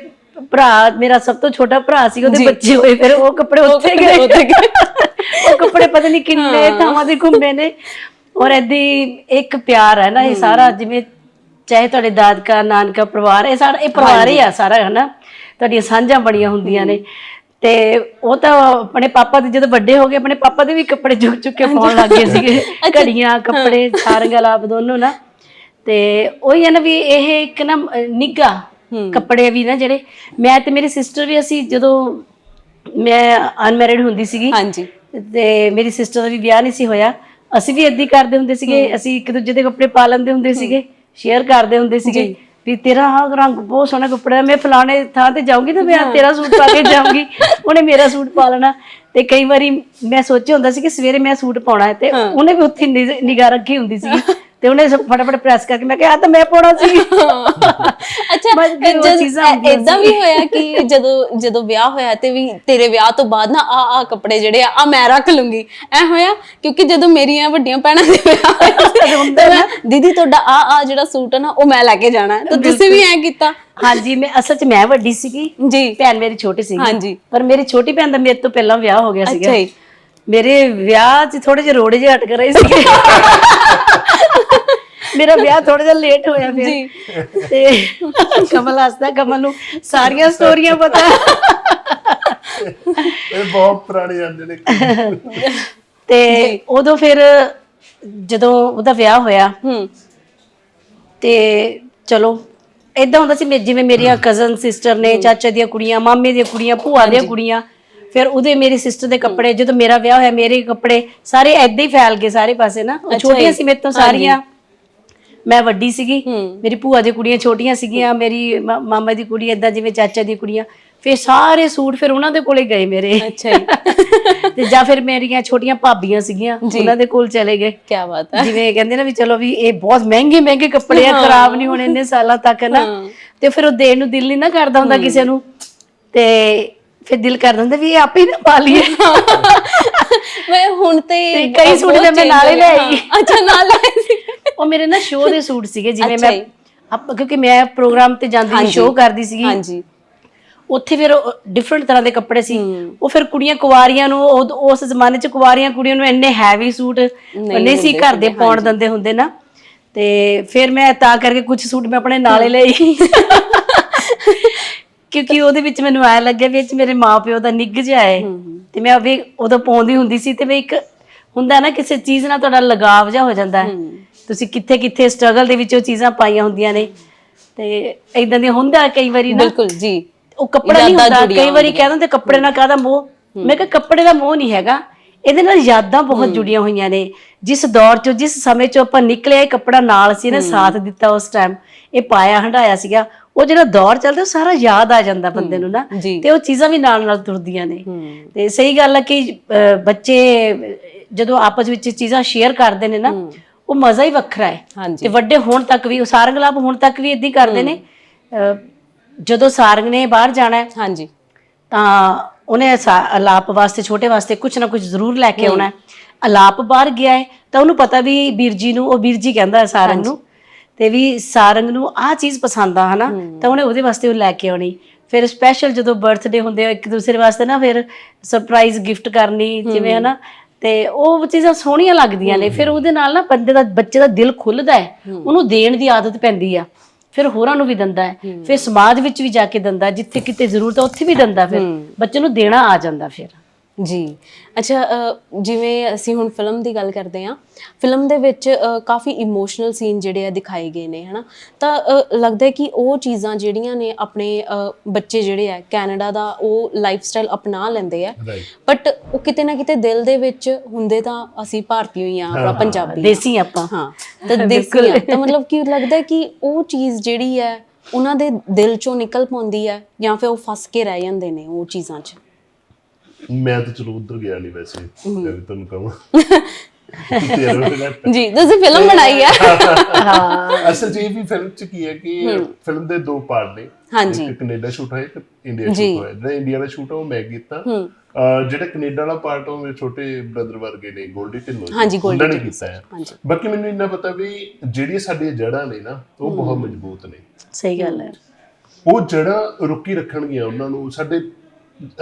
ਭਰਾ ਮੇਰਾ ਸਭ ਤੋਂ ਛੋਟਾ ਭਰਾ ਸੀ ਉਹਦੇ ਬੱਚੇ ਹੋਏ ਫਿਰ ਉਹ ਕੱਪੜੇ ਉੱਥੇ ਗਏ। ਉਹ ਕੱਪੜੇ ਪਤਾ ਨਹੀਂ ਕਿੰਨੇ ਥਾਵਾਂ ਤੇ ਘੁੰਮੇ ਨੇ। ਔਰ ਏਦੀ ਇੱਕ ਪਿਆਰ ਹੈ ਨਾ ਇਹ ਸਾਰਾ ਜਿਵੇਂ ਚਾਹੇ ਤੁਹਾਡੇ ਦਾਦਕਾ ਨਾਨਕਾ ਪਰਿਵਾਰ ਇਹ ਸਾਰਾ ਇਹ ਪਰਿਵਾਰ ਹੀ ਆ ਸਾਰਾ ਹਨਾ ਤੁਹਾਡੀਆਂ ਸਾਂਝਾਂ ਬੜੀਆਂ ਹੁੰਦੀਆਂ ਨੇ। ਤੇ ਉਹ ਤਾਂ ਆਪਣੇ ਪਾਪਾ ਦੇ ਜਦੋਂ ਵੱਡੇ ਹੋ ਗਏ ਆਪਣੇ ਪਾਪਾ ਦੇ ਵੀ ਕੱਪੜੇ ਚੁੱਕ ਚੁੱਕ ਕੇ ਪਾਉਣ ਲੱਗ ਗਏ ਸੀਗੇ। ਘੜੀਆਂ ਕੱਪੜੇ ਸਾਰੰਗ ਲਾਪ ਦੋਨੋਂ ਨਾ। ਤੇ ਉਹੀ ਹੈ ਨਾ ਵੀ ਇਹ ਇੱਕ ਨਾ ਨਿੱਗਾ ਕੱਪੜੇ ਵੀ ਨਾ ਜਿਹੜੇ ਮੈਂ ਤੇ ਮੇਰੀ ਸਿਸਟਰ ਵੀ ਅਸੀਂ ਜਦੋਂ ਮੈਂ ਅਨਮੈਰਿਡ ਹੁੰਦੀ ਸੀਗੀ ਹਾਂਜੀ। ਤੇ ਮੇਰੀ ਸਿਸਟਰ ਦਾ ਵੀ ਵਿਆਹ ਨਹੀਂ ਸੀ ਹੋਇਆ ਅਸੀਂ ਵੀ ਹੀ ਕਰਦੇ ਹੁੰਦੇ ਸੀਗੇ ਅਸੀਂ ਇੱਕ ਦੂਜੇ ਦੇ ਕੱਪੜੇ ਪਾ ਲੈਂਦੇ ਹੁੰਦੇ ਸੀਗੇ ਸ਼ੇਅਰ ਕਰਦੇ ਹੁੰਦੇ ਸੀਗੇ ਵੀ ਤੇਰਾ ਆਹ ਰੰਗ ਬਹੁਤ ਸੋਹਣਾ ਕੱਪੜਾ ਮੈਂ ਫਲਾਣੇ ਥਾਂ ਤੇ ਜਾਊਂਗੀ ਤਾਂ ਮੈਂ ਤੇਰਾ ਸੂਟ ਪਾ ਕੇ ਜਾਊਂਗੀ ਉਹਨੇ ਮੇਰਾ ਸੂਟ ਪਾ ਲੈਣਾ ਤੇ ਕਈ ਵਾਰੀ ਮੈਂ ਸੋਚਿਆ ਹੁੰਦਾ ਸੀ ਕਿ ਸਵੇਰੇ ਮੈਂ ਸੂਟ ਪਾਉਣਾ ਹੈ ਤੇ ਉਹਨੇ ਵੀ ਉੱਥੇ ਨਿਗਾਹ ਰੱਖੀ ਹੁੰਦੀ ਸੀ ਤੇ ਉਹਨੇ ਫਟਾਫਟ ਪ੍ਰੈਸ ਕਰਕੇ ਮੈਂ ਕਿਹਾ ਆ ਤਾਂ ਮੈਂ ਪਾਉਣਾ ਸੀ। ਉਹ ਜਦ- ਚੀਜ਼ਾਂ ਹੁੰਦੀਆਂ ਏਦਾਂ ਵੀ ਹੋਇਆ ਕਿ ਜਦੋਂ ਜਦੋਂ ਵਿਆਹ ਹੋਇਆ ਤੇ ਵੀ ਤੇਰੇ ਵਿਆਹ ਤੋਂ ਬਾਅਦ ਨਾ ਆ ਆ ਕੱਪੜੇ ਜਿਹੜੇ ਆ ਆ ਮੈਂ ਰੱਖ ਲੂੰਗੀ। ਐ ਹੋਇਆ ਕਿਉਂਕਿ ਜਦੋਂ ਮੇਰੀਆਂ ਵੱਡੀਆਂ ਭੈਣਾਂ ਦੇ ਵਿਆਹ ਹੋਏ ਤੇ ਮੈਂ ਦੀਦੀ ਤੁਹਾਡਾ ਆ ਆ ਜਿਹੜਾ ਸੂਟ ਹੈ ਨਾ ਉਹ ਮੈਂ ਲੈ ਕੇ ਜਾਣਾ। ਹੈ ਤਾਂ ਤੁਸੀਂ ਵੀ ਐ ਕੀਤਾ। ਹਾਂਜੀ ਮੈਂ ਅਸਲ 'ਚ ਮੈਂ ਵੱਡੀ ਸੀਗੀ। ਜੀ। ਭੈਣ ਮੇਰੀ ਛੋਟੀ ਸੀਗੀ। ਹਾਂਜੀ। ਪਰ ਮੇਰੀ ਛੋਟੀ ਭੈਣ ਦਾ ਮੇਰੇ ਤੋਂ ਪਹਿਲਾਂ ਵਿਆਹ ਹੋ ਗਿਆ ਸੀਗਾ। ਅੱਛਾ ਜੀ। ਮੇਰੇ ਵਿਆਹ 'ਚ ਥੋੜੇ ਜਿਹੇ ਰੋੜੇ ਜਿਹੇ ਅਟਕ ਰਹੇ ਸੀਗੇ। ਮੇਰਾ ਵਿਆਹ ਥੋੜਾ ਜਿਹਾ ਲੇਟ ਹੋਇਆ ਫਿਰ ਤੇ ਕਮਲ ਹੱਸਦਾ ਕਮਲ ਨੂੰ ਸਾਰੀਆਂ ਸਟੋਰੀਆਂ ਪਤਾ। ਇਹ ਬਹੁਤ ਪੁਰਾਣੇ ਆ ਜਿਹੜੇ ਤੇ ਉਦੋਂ ਫਿਰ ਜਦੋਂ ਉਹਦਾ ਵਿਆਹ ਹੋਇਆ ਹੂੰ। ਤੇ ਚਲੋ ਇਦਾਂ ਹੁੰਦਾ ਸੀ ਮੇ- ਜਿਵੇਂ ਮੇਰੀਆਂ ਕਜ਼ਨ ਸਿਸਟਰ ਨੇ ਚਾਚਾ ਦੀਆਂ ਕੁੜੀਆਂ ਮਾਮੇ ਦੀਆਂ ਕੁੜੀਆਂ ਭੂਆ ਦੀਆਂ ਕੁੜੀਆਂ ਫਿਰ ਉਹਦੇ ਮੇਰੀ ਸਿਸਟਰ ਦੇ ਕੱਪੜੇ ਜਦੋਂ ਮੇਰਾ ਵਿਆਹ ਹੋਇਆ ਮੇਰੇ ਕੱਪੜੇ ਸਾਰੇ ਐਦਾਂ ਹੀ ਫੈਲ ਗਏ ਸਾਰੇ ਪਾਸੇ ਨਾ। ਉਹ ਛੋਟੀਆਂ ਸੀ ਮੇਰੇ ਤੋਂ ਸਾਰੀਆਂ। ਮੈਂ ਵੱਡੀ ਸੀਗੀ ਮੇਰੀ ਭੂਆ ਦੀਆਂ ਕੁੜੀਆਂ ਛੋਟੀਆਂ ਸੀਗੀਆਂ ਮੇਰੀ ਮਾਮਾ ਦੀ ਕੁੜੀ ਏਦਾਂ ਜਿਵੇਂ ਚਾਚਾ ਦੀ ਕੁੜੀਆਂ। ਫਿਰ ਸਾਰੇ ਸੂਟ ਫਿਰ ਉਹਨਾਂ ਦੇ ਕੋਲੇ ਗਏ ਮੇਰੇ। ਅੱਛਾ ਜੀ। ਤੇ ਜਾਂ ਫਿਰ ਮੇਰੀਆਂ ਛੋਟੀਆਂ ਭਾਬੀਆਂ ਸੀਗੀਆਂ ਉਹਨਾਂ ਦੇ ਕੋਲ ਚਲੇ ਗਏ। ਕੀ ਬਾਤ ਹੈ ਜਿਵੇਂ ਕਹਿੰਦੇ ਨਾ ਵੀ ਚਲੋ ਵੀ ਇਹ ਬਹੁਤ ਮਹਿੰਗੇ ਮਹਿੰਗੇ ਕੱਪੜੇ ਆ ਖਰਾਬ ਨਹੀਂ ਹੋਣੇ ਇੰਨੇ ਸਾਲਾਂ ਤੱਕ ਨਾ। ਤੇ ਫਿਰ ਉਹ ਦੇਣ ਨੂੰ ਦਿਲ ਨਹੀਂ ਨਾ ਕਰਦਾ ਹੁੰਦਾ ਕਿਸੇ ਨੂੰ। ਤੇ ਫਿਰ ਦਿਲ ਕਰਦਾ ਹੁੰਦਾ ਵੀ ਇਹ ਆਪੇ ਹੀ ਨਾ ਪਾ ਲਈਏ। ਮੈਂ ਹੁਣ ਤੇ ਕਈ ਸੂਟ ਤਾਂ ਮੈਂ ਨਾਲੇ। ਲੈ ਆਈ। ਅੱਛਾ ਨਾਲ ਲੈ ਆਈ ਸੀ। ਉਹ ਮੇਰੇ ਨਾ ਸ਼ੋਅ ਦੇ ਸੂਟ ਸੀਗੇ ਜਿਵੇਂ ਮੈਂ ਕਿਉਂਕਿ ਮੈਂ ਪ੍ਰੋਗਰਾਮ ਤੇ ਜਾਂਦੀ ਸੀ ਸ਼ੋਅ ਕਰਦੀ ਸੀਗੀ। ਹਾਂਜੀ। ਉੱਥੇ ਫਿਰ ਡਿਫਰੈਂਟ ਤਰ੍ਹਾਂ ਦੇ ਕੱਪੜੇ ਸੀ। ਉਹ ਫਿਰ ਕੁੜੀਆਂ ਕੁਵਾਰੀਆਂ ਨੂੰ ਉਦ- ਉਸ ਜ਼ਮਾਨੇ 'ਚ ਕੁਵਾਰੀਆਂ ਕੁੜੀਆਂ ਨੂੰ ਇੰਨੇ ਹੈਵੀ ਸੂਟ ਨਹੀਂ ਸੀ ਘਰ ਦੇ ਪਾਉਣ ਦਿੰਦੇ ਹੁੰਦੇ ਨਾ। ਤੇ ਫਿਰ ਮੈਂ ਤਾਂ ਕਰਕੇ ਕੁਝ ਸੂਟ ਮੈਂ ਆਪਣੇ ਨਾਲੇ ਲਈ ਕਿਉਂਕਿ ਉਹਦੇ ਵਿੱਚ ਮੈਨੂੰ ਐ ਲੱਗਿਆ ਵੀ ਇਹ 'ਚ ਮੇਰੇ ਮਾਪਿਓ ਦਾ ਨਿੱਘ ਜਿਹਾ ਹੈ। ਤੇ ਮੈਂ ਵੀ ਉਦੋਂ ਪਾਉਂਦੀ ਹੁੰਦੀ ਸੀ ਤੇ ਵੀ ਇੱਕ ਹੁੰਦਾ ਨਾ ਕਿਸੇ ਚੀਜ਼ ਨਾਲ ਤੁਹਾਡਾ ਲਗਾਵ ਜਿਹਾ ਹੋ ਜਾਂਦਾ ਹੈ। ਤੁਸੀਂ ਕਿੱਥੇ ਕਿੱਥੇ ਸਟਰਗਲ ਦੇ ਵਿੱਚ ਉਹ ਚੀਜ਼ਾਂ ਪਾਈਆਂ ਹੁੰਦੀਆਂ ਨੇ। ਤੇ ਇਦਾਂ ਦੇ ਹੁੰਦਾ ਕਈ ਵਾਰੀ ਨਾ? ਬਿਲਕੁਲ ਜੀ। ਉਹ ਕੱਪੜਾ ਨਹੀਂ ਹੁੰਦਾ। ਕਈ ਵਾਰੀ ਕਹਿ ਦਿੰਦੇ ਕੱਪੜੇ ਨਾਲ ਕਾਹਦਾ ਮੋਹ? ਮੈਂ ਕਿਹਾ ਕੱਪੜੇ ਦਾ ਮੋਹ ਨਹੀਂ ਹੈਗਾ। ਇਹਦੇ ਨਾਲ ਯਾਦਾਂ ਬਹੁਤ ਜੁੜੀਆਂ ਹੋਈਆਂ ਨੇ। ਜਿਸ ਦੌਰ ਚੋਂ ਜਿਸ ਸਮੇਂ ਚੋਂ ਆਪਾਂ ਨਿਕਲੇ ਇਹ ਕੱਪੜਾ ਨਾਲ ਸੀ ਨਾ ਸਾਥ ਦਿੱਤਾ ਉਸ ਟਾਈਮ ਇਹ ਪਾਇਆ ਹੰਡਾਇਆ ਸੀਗਾ। ਉਹ ਜਿਹੜਾ ਦੌਰ ਚੱਲਦਾ ਉਹ ਸਾਰਾ ਯਾਦ ਆ ਜਾਂਦਾ ਬੰਦੇ ਨੂੰ ਨਾ। ਤੇ ਉਹ ਚੀਜ਼ਾਂ ਵੀ ਨਾਲ ਨਾਲ ਤੁਰਦੀਆਂ ਨੇ। ਤੇ ਸਹੀ ਗੱਲ ਹੈ ਕਿ ਬੱਚੇ ਜਦੋਂ ਆਪਸ ਵਿੱਚ ਚੀਜ਼ਾਂ ਸ਼ੇਅਰ ਕਰਦੇ ਨੇ ਨਾ ਉਹ ਮਜ਼ਾ ਹੀ ਵੱਖਰਾ ਹੈ। ਤੇ ਵੱਡੇ ਹੋਣ ਤੱਕ ਵੀ ਉਹ ਸਾਰੰਗ ਲਾਭ ਹੋਣ ਤੱਕ ਵੀ ਇਦਾਂ ਕਰਦੇ ਨੇ। ਜਦੋਂ ਸਾਰੰਗ ਨੇ ਬਾਹਰ ਜਾਣਾ ਹੈ ਹਾਂਜੀ। ਤਾਂ ਉਹਨੇ ਅਲਾਪ ਵਾਸਤੇ ਛੋਟੇ ਵਾਸਤੇ ਕੁਝ ਨਾ ਕੁਝ ਜ਼ਰੂਰ ਲੈ ਕੇ ਆਉਣਾ ਹੈ। ਅਲਾਪ ਬਾਹਰ ਗਿਆ ਹੈ ਤਾਂ ਉਹਨੂੰ ਪਤਾ ਵੀ ਵੀਰ ਜੀ ਨੂੰ ਉਹ ਵੀਰ ਜੀ ਕਹਿੰਦਾ ਹੈ ਸਾਰੰਗ ਨੂੰ ਤੇ ਵੀ ਸਾਰੰਗ ਨੂੰ ਆਹ ਚੀਜ਼ ਪਸੰਦ ਆ ਹਨਾ? ਤਾਂ ਉਹਨੇ ਉਹਦੇ ਵਾਸਤੇ ਉਹ ਲੈ ਕੇ ਆਉਣੀ। ਫਿਰ ਸਪੈਸ਼ਲ ਜਦੋਂ ਬਰਥਡੇ ਹੁੰਦੇ ਆ ਇੱਕ ਦੂਸਰੇ ਵਾਸਤੇ ਨਾ ਫਿਰ ਸਰਪ੍ਰਾਈਜ਼ ਗਿਫਟ ਕਰਨੀ ਜਿਵੇਂ ਹਨਾ? ਤੇ ਉਹ ਚੀਜ਼ਾਂ ਸੋਹਣੀਆਂ ਲੱਗਦੀਆਂ ਨੇ। ਫਿਰ ਉਹਦੇ ਨਾਲ ਨਾ ਬੰਦੇ ਦਾ ਬੱਚੇ ਦਾ ਦਿਲ ਖੁੱਲਦਾ ਹੈ। ਉਹਨੂੰ ਦੇਣ ਦੀ ਆਦਤ ਪੈਂਦੀ ਆ। ਫਿਰ ਹੋਰਾਂ ਨੂੰ ਵੀ ਦਿੰਦਾ ਹੈ। ਫਿਰ ਸਮਾਜ ਵਿੱਚ ਵੀ ਜਾ ਕੇ ਦਿੰਦਾ ਜਿੱਥੇ ਕਿਤੇ ਜ਼ਰੂਰਤ ਹੈ ਉੱਥੇ ਵੀ ਦਿੰਦਾ ਫਿਰ ਬੱਚੇ ਨੂੰ ਦੇਣਾ ਆ ਜਾਂਦਾ ਫਿਰ। ਜੀ। ਅੱਛਾ ਅ, ਜਿਵੇਂ ਅਸੀਂ ਹੁਣ ਫਿਲਮ ਦੀ ਗੱਲ ਕਰਦੇ ਹਾਂ ਫਿਲਮ ਦੇ ਵਿੱਚ ਅ, ਕਾਫੀ ਇਮੋਸ਼ਨਲ ਸੀਨ ਜਿਹੜੇ ਆ ਦਿਖਾਏ ਗਏ ਨੇ ਹਨਾ? ਤਾਂ ਅ, ਲੱਗਦਾ ਹੈ ਕਿ ਉਹ ਚੀਜ਼ਾਂ ਜਿਹੜੀਆਂ ਨੇ ਆਪਣੇ ਅ, ਬੱਚੇ ਜਿਹੜੇ ਆ ਕੈਨੇਡਾ ਦਾ ਉਹ ਲਾਈਫ ਸਟਾਈਲ ਅਪਣਾ ਲੈਂਦੇ ਆ। ਰਾਈਟ ਬਟ ਉਹ ਕਿਤੇ ਨਾ ਕਿਤੇ ਦਿਲ ਦੇ ਵਿੱਚ ਹੁੰਦੇ ਤਾਂ ਅਸੀਂ ਭਾਰਤੀ ਹੀ ਆ ਆਪਣਾ ਪੰਜਾਬੀ। ਦੇਸੀ ਆਪਾਂ। ਹਾਂ ਤਾਂ ਦੇਸੀ ਆ। ਤਾਂ ਮਤਲਬ ਕੀ ਲੱਗਦਾ ਹੈ ਕਿ ਉਹ ਚੀਜ਼ ਜਿਹੜੀ ਹੈ ਉਹਨਾਂ ਦੇ ਦਿਲ ਚੋਂ ਨਿਕਲ ਪਾਉਂਦੀ ਹੈ ਜਾਂ ਫਿਰ ਉਹ ਫਸ ਕੇ ਰਹਿ ਜਾਂਦੇ ਨੇ ਉਹ ਚੀਜ਼ਾਂ 'ਚ। ਮੈਂ ਤਾਂ ਚਲੋ ਉਧਰ ਗਿਆ ਨਹੀਂ ਵੈਸੇ। ਮੈਂ ਵੀ ਤੁਹਾਨੂੰ ਕਹਾਂ। ਜੀ ਤੁਸੀਂ ਫਿਲਮ ਬਣਾਈ ਹੈ। ਹਾਂ। ਅਸਲ ਇਹ ਵੀ ਫਿਲਮ 'ਚ ਕੀ ਹੈ ਕਿ ਫਿਲਮ ਦੇ ਦੋ ਪਾਰਟ ਨੇ। ਹਾਂਜੀ। ਇੱਕ ਕੈਨੇਡਾ ਸ਼ੂਟ ਹੋਇਆ ਇੱਕ ਇੰਡੀਆ ਸ਼ੂਟ ਹੋਇਆ। ਜਿਹੜਾ ਇੰਡੀਆ ਦਾ ਸ਼ੂਟ ਉਹ ਮੈਂ ਕੀਤਾ। ਜਿਹੜਾ ਕੈਨੇਡਾ ਵਾਲਾ ਪਾਰਟ ਉਹ ਮੇਰੇ ਛੋਟੇ ਬ੍ਰਦਰ ਵਰਗੇ ਨੇ ਗੋਲਡੀ ਢਿੱਲੋਂ ਜੀ, ਹਾਂਜੀ, ਗੋਲਡੀ ਨੇ। ਕੀਤਾ ਹੈ। ਬਾਕੀ ਮੈਨੂੰ ਇੰਨਾ ਪਤਾ ਵੀ ਜਿਹੜੀਆਂ ਸਾਡੀਆਂ ਜੜ੍ਹਾਂ ਨੇ ਨਾ ਉਹ ਬਹੁਤ ਮਜ਼ਬੂਤ ਨੇ। ਸਹੀ ਗੱਲ ਹੈ। ਉਹ ਜੜ੍ਹਾਂ ਰੁਕੀ ਰੱਖਣਗੀਆਂ ਉਹਨਾਂ ਨੂੰ। ਸਾਡੇ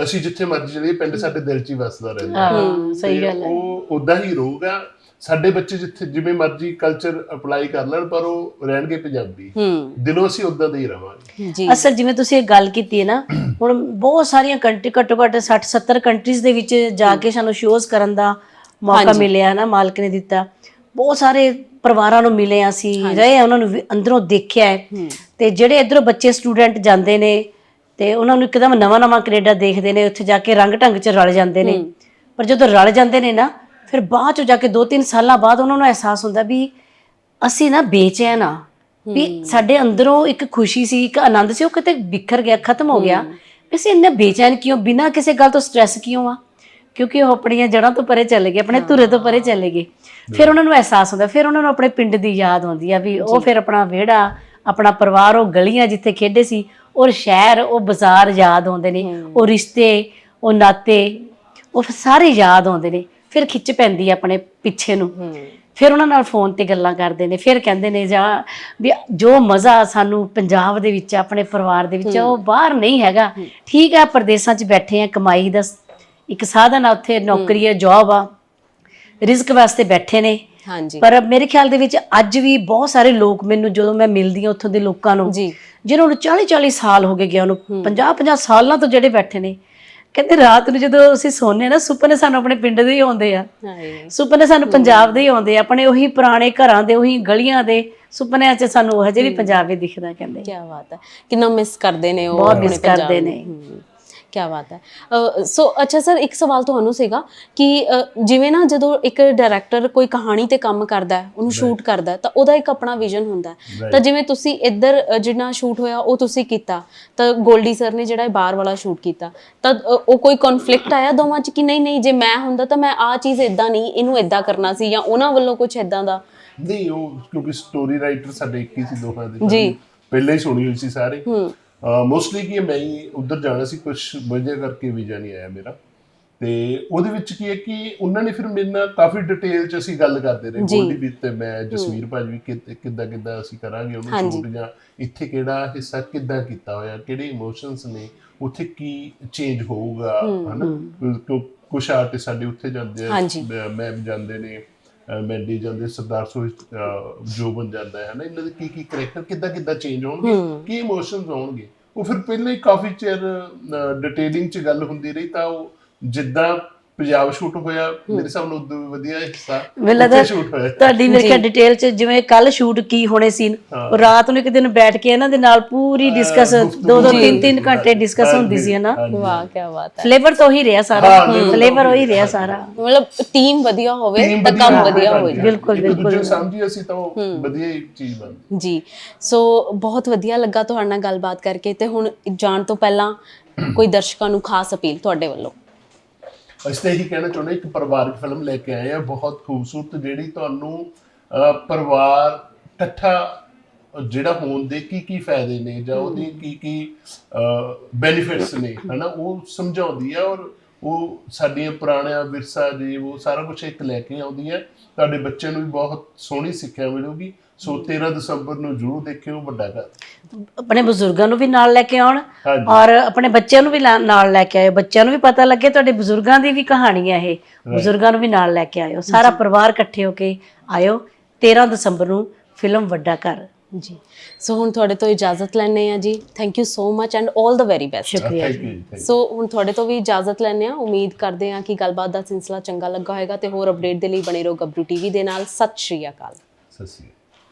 ਅਸੀਂ ਜਿੱਥੇ ਮਰਜ਼ੀ ਚਲੀਏ ਪਿੰਡ ਸਾਡੇ ਦਿਲ 'ਚ ਹੀ ਵਸਦਾ ਰਹਿੰਦਾ। ਹਾਂ ਸਹੀ ਤੇ ਗੱਲ ਹੈ। ਉਹ ਉਦਾਂ ਹੀ ਰਹੂਗਾ ਸਾਡੇ ਬੱਚੇ ਜਿੱਥੇ ਜਿਵੇਂ ਮਰਜ਼ੀ ਕਲਚਰ ਅਪਲਾਈ ਕਰ ਲੈਣ ਪਰ ਉਹ ਰਹਿਣਗੇ ਪੰਜਾਬੀ। ਹੂੰ ਦਿਲੋਂ ਅਸੀਂ ਉਦਾਂ ਦੇ ਹੀ ਰਵਾਂਗੇ। ਜੀ। ਅਸਲ ਜਿਵੇਂ ਤੁਸੀਂ ਇਹ ਗੱਲ ਕੀਤੀ ਹੈ ਨਾ ਹੁਣ ਬਹੁਤ ਸਾਰੀਆਂ ਕੰਟਰੀ ਘੱਟੋ ਘੱਟ 60 70 ਕੰਟਰੀਜ਼ ਦੇ ਵਿੱਚ ਜਾ ਕੇ ਸਾਨੂੰ ਸ਼ੋਜ਼ ਕਰਨ ਦਾ ਮੌਕਾ ਮਿਲਿਆ ਨਾ ਮਾਲਕ ਨੇ ਦਿੱਤਾ। ਬਹੁਤ ਸਾਰੇ ਪਰਿਵਾਰਾਂ ਨੂੰ ਮਿਲੇ ਹਾਂ ਅਸੀਂ ਰਹੇ ਹਾਂ, ਉਹਨਾਂ ਨੂੰ ਵੀ ਅੰਦਰੋਂ ਦੇਖਿਆ ਹੈ। ਤੇ ਜਿਹੜੇ ਇਧਰੋਂ ਬੱਚੇ ਸਟੂਡੈਂਟ ਜਾਂਦੇ ਨੇ ਤੇ ਉਹਨਾਂ ਨੂੰ ਇੱਕਦਮ ਨਵਾਂ ਨਵਾਂ ਕੈਨੇਡਾ ਦੇਖਦੇ ਨੇ ਉੱਥੇ ਜਾ ਕੇ ਰੰਗ ਢੰਗ 'ਚ ਰਲ ਜਾਂਦੇ ਨੇ। ਪਰ ਜਦੋਂ ਰਲ ਜਾਂਦੇ ਨੇ ਨਾ ਫਿਰ ਬਾਅਦ 'ਚ ਜਾ ਕੇ 2-3 ਸਾਲਾਂ ਬਾਅਦ ਉਹਨਾਂ ਨੂੰ ਅਹਿਸਾਸ ਹੁੰਦਾ ਵੀ ਅਸੀਂ ਨਾ ਬੇਚੈਨ ਆ ਵੀ ਸਾਡੇ ਅੰਦਰੋਂ ਇੱਕ ਖੁਸ਼ੀ ਸੀ ਇੱਕ ਆਨੰਦ ਸੀ ਉਹ ਕਿਤੇ ਵਿਖਰ ਗਿਆ ਖਤਮ ਹੋ ਗਿਆ। ਵੀ ਅਸੀਂ ਇੰਨੇ ਬੇਚੈਨ ਕਿਉਂ ਬਿਨਾਂ ਕਿਸੇ ਗੱਲ ਤੋਂ ਸਟ੍ਰੈਸ ਕਿਉਂ ਆ? ਕਿਉਂਕਿ ਉਹ ਆਪਣੀਆਂ ਜੜ੍ਹਾਂ ਤੋਂ ਪਰੇ ਚਲੇ ਗਏ ਆਪਣੇ ਧੁਰੇ ਤੋਂ ਪਰੇ ਚਲੇ ਗਏ। ਫਿਰ ਉਹਨਾਂ ਨੂੰ ਅਹਿਸਾਸ ਹੁੰਦਾ ਫਿਰ ਉਹਨਾਂ ਨੂੰ ਆਪਣੇ ਪਿੰਡ ਦੀ ਯਾਦ ਆਉਂਦੀ ਆ ਵੀ ਉਹ ਫਿਰ ਆਪਣਾ ਵਿਹੜਾ ਆਪਣਾ ਪਰਿਵਾਰ ਉਹ ਗਲੀਆਂ ਜਿੱਥੇ ਖੇਡੇ ਸੀ ਔਰ ਸ਼ਹਿਰ ਉਹ ਬਾਜ਼ਾਰ ਯਾਦ ਆਉਂਦੇ ਨੇ ਉਹ ਰਿਸ਼ਤੇ ਉਹ ਨਾਤੇ ਉਹ ਸਾਰੇ ਯਾਦ ਆਉਂਦੇ ਨੇ ਫਿਰ ਖਿੱਚ ਪੈਂਦੀ ਆ ਆਪਣੇ ਪਿੱਛੇ ਨੂੰ। ਫਿਰ ਉਹਨਾਂ ਨਾਲ ਫੋਨ ਤੇ ਗੱਲਾਂ ਕਰਦੇ ਨੇ ਫਿਰ ਕਹਿੰਦੇ ਨੇ ਜਾਂ ਵੀ ਜੋ ਮਜ਼ਾ ਸਾਨੂੰ ਪੰਜਾਬ ਦੇ ਵਿੱਚ ਆਪਣੇ ਪਰਿਵਾਰ ਦੇ ਵਿੱਚ ਆ, ਉਹ ਬਾਹਰ ਨਹੀਂ ਹੈਗਾ। ਠੀਕ ਹੈ ਪ੍ਰਦੇਸ਼ਾਂ 'ਚ ਬੈਠੇ ਆ ਕਮਾਈ ਦਾ ਇੱਕ ਸਾਧਨ ਆ ਉੱਥੇ ਨੌਕਰੀ ਹੈ ਜੌਬ ਆ ਰਿਜ਼ਕ ਵਾਸਤੇ ਬੈਠੇ ਨੇ। ਹਾਂਜੀ। ਪਰ ਮੇਰੇ ਖਿਆਲ ਦੇ ਵਿੱਚ ਅੱਜ ਵੀ ਬਹੁਤ ਸਾਰੇ ਲੋਕ ਮੈਨੂੰ ਜਦੋਂ ਮੈਂ ਮਿਲਦੀ ਹਾਂ ਉੱਥੋਂ ਦੇ ਲੋਕਾਂ ਨੂੰ ਜੀ। ਜਿਨ੍ਹਾਂ ਨੂੰ 40 40 ਸਾਲ ਹੋ ਗਏ ਗਿਆ ਉਹਨੂੰ 50 50 ਸਾਲਾਂ ਤੋਂ ਜਿਹੜੇ ਬੈਠੇ ਨੇ। ਕਹਿੰਦੇ ਰਾਤ ਨੂੰ ਜਦੋਂ ਅਸੀਂ ਸੌਂਦੇ ਨਾ ਸੁਪਨੇ ਸਾਨੂੰ ਆਪਣੇ ਪਿੰਡ ਦੇ ਹੀ ਆਉਂਦੇ ਆ। ਸੁਪਨੇ ਸਾਨੂੰ ਪੰਜਾਬ ਦੇ ਹੀ ਆਉਂਦੇ ਆ ਆਪਣੇ ਉਹੀ ਪੁਰਾਣੇ ਘਰਾਂ ਦੇ ਉਹੀ ਗਲੀਆਂ ਦੇ ਸੁਪਨਿਆਂ 'ਚ ਸਾਨੂੰ ਹਜੇ ਵੀ ਪੰਜਾਬ ਹੀ ਦਿਖਦਾ ਕਹਿੰਦੇ। ਕੀ ਬਾਤ ਹੈ। ਕਿੰਨਾ ਮਿਸ ਕਰਦੇ ਨੇ ਉਹ ਬਹੁਤ miss ਕਰਦੇ ਨੇ। ਕੀ ਬਾਤ ਹੈ। ਸੋ ਅੱਛਾ ਸਰ ਇੱਕ ਸਵਾਲ ਤੁਹਾਨੂੰ ਸੀਗਾ ਕਿ ਜਿਵੇਂ ਨਾ ਜਦੋਂ ਇੱਕ ਡਾਇਰੈਕਟਰ ਕੋਈ ਕਹਾਣੀ ਤੇ ਕੰਮ ਕਰਦਾ ਹੈ ਉਹਨੂੰ ਸ਼ੂਟ ਕਰਦਾ ਹੈ ਤਾਂ ਉਹਦਾ ਇੱਕ ਆਪਣਾ ਵਿਜ਼ਨ ਹੁੰਦਾ ਹੈ। ਤਾਂ ਜਿਵੇਂ ਤੁਸੀਂ ਇੱਧਰ ਜਿਹੜਾ ਸ਼ੂਟ ਹੋਇਆ ਉਹ ਤੁਸੀਂ ਕੀਤਾ ਤਾਂ ਗੋਲਡੀ ਸਰ ਨੇ ਜਿਹੜਾ ਇਹ ਬਾਹਰ ਵਾਲਾ ਸ਼ੂਟ ਕੀਤਾ ਤਾਂ ਉਹ ਕੋਈ ਕਨਫਲਿਕਟ ਆਇਆ ਦੋਵਾਂ 'ਚ ਕਿ ਨਹੀਂ ਨਹੀਂ ਜੇ ਮੈਂ ਹੁੰਦਾ ਤਾਂ ਮੈਂ ਆਹ ਚੀਜ਼ ਇਦਾਂ ਨਹੀਂ ਇਹਨੂੰ ਇਦਾਂ ਕਰਨਾ ਸੀ ਜਾਂ ਉਹਨਾਂ ਵੱਲੋਂ ਕੁਝ ਇਦਾਂ ਦਾ? ਨਹੀਂ ਉਹ ਕਿਉਂਕਿ ਸਟੋਰੀ ਰਾਈਟਰ ਸਾਡੇ ਇੱਕ ਹੀ ਸੀ ਦੋਹਾਂ ਦੇ। ਜੀ। ਪਹਿਲਾਂ ਹੀ ਸੁਣੀ ਹੋਈ ਸੀ ਸਾਰੇ। ਹੂੰ। ਮੋਸਟਲੀ ਕੀ ਮੈਂ ਹੀ ਉਧਰ ਜਾਣਾ ਸੀ ਕੁਝ ਵਜ੍ਹਾ ਕਰਕੇ ਵੀਜ਼ਾ ਨਹੀਂ ਆਇਆ ਮੇਰਾ ਤੇ ਉਹਦੇ ਵਿੱਚ ਕੀ ਹੈ ਕਿ ਉਹਨਾਂ ਨੇ ਫਿਰ ਮੇਰੇ ਨਾਲ ਕਾਫੀ ਡਿਟੇਲ ਚ ਅਸੀਂ ਗੱਲ ਕਰਦੇ ਰਹੇ। ਗੋਲਡੀ ਵੀ ਤੇ ਮੈਂ ਜਸਵੀਰ ਭਾਜੀ ਵੀ ਕਿੱਦਾਂ ਕਿੱਦਾਂ ਅਸੀਂ ਕਰਾਂਗੇ ਉਹਨੂੰ। ਸ਼ੂਟ ਜਾਂ ਇੱਥੇ ਕਿਹੜਾ ਹਿੱਸਾ ਕਿੱਦਾਂ ਕੀਤਾ ਹੋਇਆ ਕਿਹੜੇ ਇਮੋਸ਼ਨਸ ਨੇ ਉੱਥੇ ਕੀ ਚੇਂਜ ਹੋਊਗਾ ਹਨਾ ਕੁਝ ਆਰਟਿਸਟ ਸਾਡੇ ਉੱਥੇ ਜਾਂਦੇ ਆ। ਮੈਮ ਜਾਂਦੇ ਨੇ ਮੈਂਡੀ ਜਾਂਦੇ ਸਰਦਾਰ ਸੋਹਿਤ ਜੋ ਬਣ ਜਾਂਦਾ ਹੈ ਹਨਾ ਇਹਨਾਂ ਦੇ ਕੀ ਕੀ ਕਰੈਕਟਰ ਕਿੱਦਾਂ ਕਿੱਦਾਂ ਚੇਂਜ ਹੋਣਗੇ ਕੀ ਇਮੋਸ਼ਨਸ ਆਉਣਗੇ ਉਹ ਫਿਰ ਪਹਿਲਾਂ ਹੀ ਕਾਫੀ ਚਿਰ ਡਿਟੇਲਿੰਗ ਚ ਗੱਲ ਹੁੰਦੀ ਰਹੀ ਤਾਂ ਉਹ ਜਿੱਦਾਂ ਪੰਜਾਬ ਸ਼ੂਟ ਹੋਇਆ ਮੇਰੇ ਨਾਲ ਉਦੋਂ ਵੀ ਵਧੀਆ ਹਿੱਸਾ। ਮੈਨੂੰ ਲੱਗਦਾ ਸ਼ੂਟ ਹੋਇਆ। ਤੁਹਾਡੀ ਮੇਰੇ ਖਿਆਲ ਡਿਟੇਲ ਚ ਜਿਵੇਂ ਕੱਲ ਸ਼ੂਟ ਕੀ ਹੋਣੇ ਸੀ ਉਹ ਰਾਤ ਨੂੰ ਇੱਕ ਦਿਨ ਬੈਠ ਕੇ ਇਹਨਾਂ ਦੇ ਨਾਲ ਪੂਰੀ ਡਿਸਕਸ ਦੋ ਦੋ ਤਿੰਨ ਤਿੰਨ ਘੰਟੇ ਡਿਸਕਸ ਹੁੰਦੀ ਸੀ ਨਾ? ਵਾਹ ਕੀ ਬਾਤ ਹੈ। ਫਲੇਵਰ ਤਾਂ ਉਹੀ ਰਿਹਾ ਸਾਰਾ। ਫਲੇਵਰ ਉਹੀ ਰਿਹਾ ਸਾਰਾ। ਮਤਲਬ ਟੀਮ ਵਧੀਆ ਹੋਵੇ ਤਾਂ ਕੰਮ ਵਧੀਆ ਹੋ। ਜਾਏ ਬਿਲਕੁਲ, ਦੂਜੇ ਨੂੰ ਸਮਝੀ ਅਸੀਂ ਤਾਂ ਉਹ ਵਧੀਆ ਹੀ ਚੀਜ਼ ਬਣ ਜੀ। ਸੋ ਬਹੁਤ ਵਧੀਆ ਲੱਗਾ ਤੁਹਾਡੇ ਨਾਲ ਗੱਲਬਾਤ ਕਰਕੇ ਤੇ ਹੁਣ ਜਾਣ ਤੋਂ ਪਹਿਲਾਂ ਕੋਈ ਦਰਸ਼ਕਾਂ ਨੂੰ ਖਾਸ ਅਪੀਲ ਤੁਹਾਡੇ ਵੱਲੋਂ। ਅਸੀਂ ਤਾਂ ਇਹੀ ਕਹਿਣਾ ਚਾਹੁੰਦੇ ਇੱਕ ਪਰਿਵਾਰਕ ਫਿਲਮ ਲੈ ਕੇ ਆਏ ਆ ਬਹੁਤ ਖੂਬਸੂਰਤ ਜਿਹੜੀ ਤੁਹਾਨੂੰ ਪਰਿਵਾਰ ਇਕੱਠਾ ਜਿਹੜਾ ਹੋਣ ਦੇ ਕੀ ਕੀ ਫਾਇਦੇ ਨੇ ਜਾਂ ਉਹਦੀ ਕੀ ਕੀ ਬੈਨੀਫਿਟਸ ਨੇ ਹਨਾ ਉਹ ਸਮਝਾਉਂਦੀ ਆ ਔਰ ਉਹ ਸਾਡੀਆਂ ਪੁਰਾਣਿਆਂ ਵਿਰਸਾ ਜੀ ਉਹ ਸਾਰਾ ਕੁਝ ਇੱਕ ਲੈ ਕੇ ਆਉਂਦੀ ਹੈ ਤੁਹਾਡੇ ਬੱਚਿਆਂ ਨੂੰ ਵੀ ਬਹੁਤ ਸੋਹਣੀ ਸਿੱਖਿਆ ਮਿਲੂਗੀ। ਸੋ 13 ਦਸੰਬਰ ਨੂੰ ਜ਼ਰੂਰ ਦੇਖਿਓ ਵੱਡਾ ਘਰ। ਆਪਣੇ ਬਜ਼ੁਰਗਾਂ ਨੂੰ ਵੀ ਨਾਲ ਲੈ ਕੇ ਆਉਣ ਹਾਂਜੀ। ਔਰ ਆਪਣੇ ਬੱਚਿਆਂ ਨੂੰ ਵੀ ਲਾ- ਨਾਲ ਲੈ ਕੇ ਆਇਓ। ਬੱਚਿਆਂ ਨੂੰ ਵੀ ਪਤਾ ਲੱਗੇ ਤੁਹਾਡੇ ਬਜ਼ੁਰਗਾਂ ਦੀ ਵੀ ਕਹਾਣੀ ਹੈ ਇਹ। ਬਜ਼ੁਰਗਾਂ ਨੂੰ ਵੀ ਨਾਲ ਲੈ ਕੇ ਆਇਓ। ਸਾਰਾ ਪਰਿਵਾਰ ਇਕੱਠੇ ਹੋ ਕੇ ਆਇਓ। 13 ਦਸੰਬਰ ਨੂੰ ਫਿਲਮ ਵੱਡਾ ਘਰ। ਜੀ। ਸੋ ਹੁਣ ਤੁਹਾਡੇ ਤੋਂ ਇਜਾਜ਼ਤ ਲੈਣੇ ਆ ਜੀ। Thank you so much and 올 ਦਾ ਵੈਰੀ ਬੈਸਟ ਸ਼ੁਕਰੀਆ ਥੈਂਕ ਯੂ ਸੋ ਹੁਣ ਤੁਹਾਡੇ ਤੋਂ ਵੀ ਇਜਾਜ਼ਤ ਲੈਣੇ ਆ ਉਮੀਦ ਕਰਦੇ ਆ ਕਿ ਗੱਲਬਾਤ ਦਾ ਸਿਲਸਿਲਾ ਚੰਗਾ ਲੱਗਾ ਹੋਵੇਗਾ ਤੇ ਹੋਰ ਅਪਡੇਟ ਦੇ ਲਈ ਬਣੇ ਰਹੋ ਗੱਬਰੂ ਟੀਵੀ ਦੇ ਨਾਲ। ਸਤਿ ਸ਼੍ਰੀ ਅਕਾਲ। ਸਤਿ ਸ਼੍ਰੀ ਅਕਾਲ।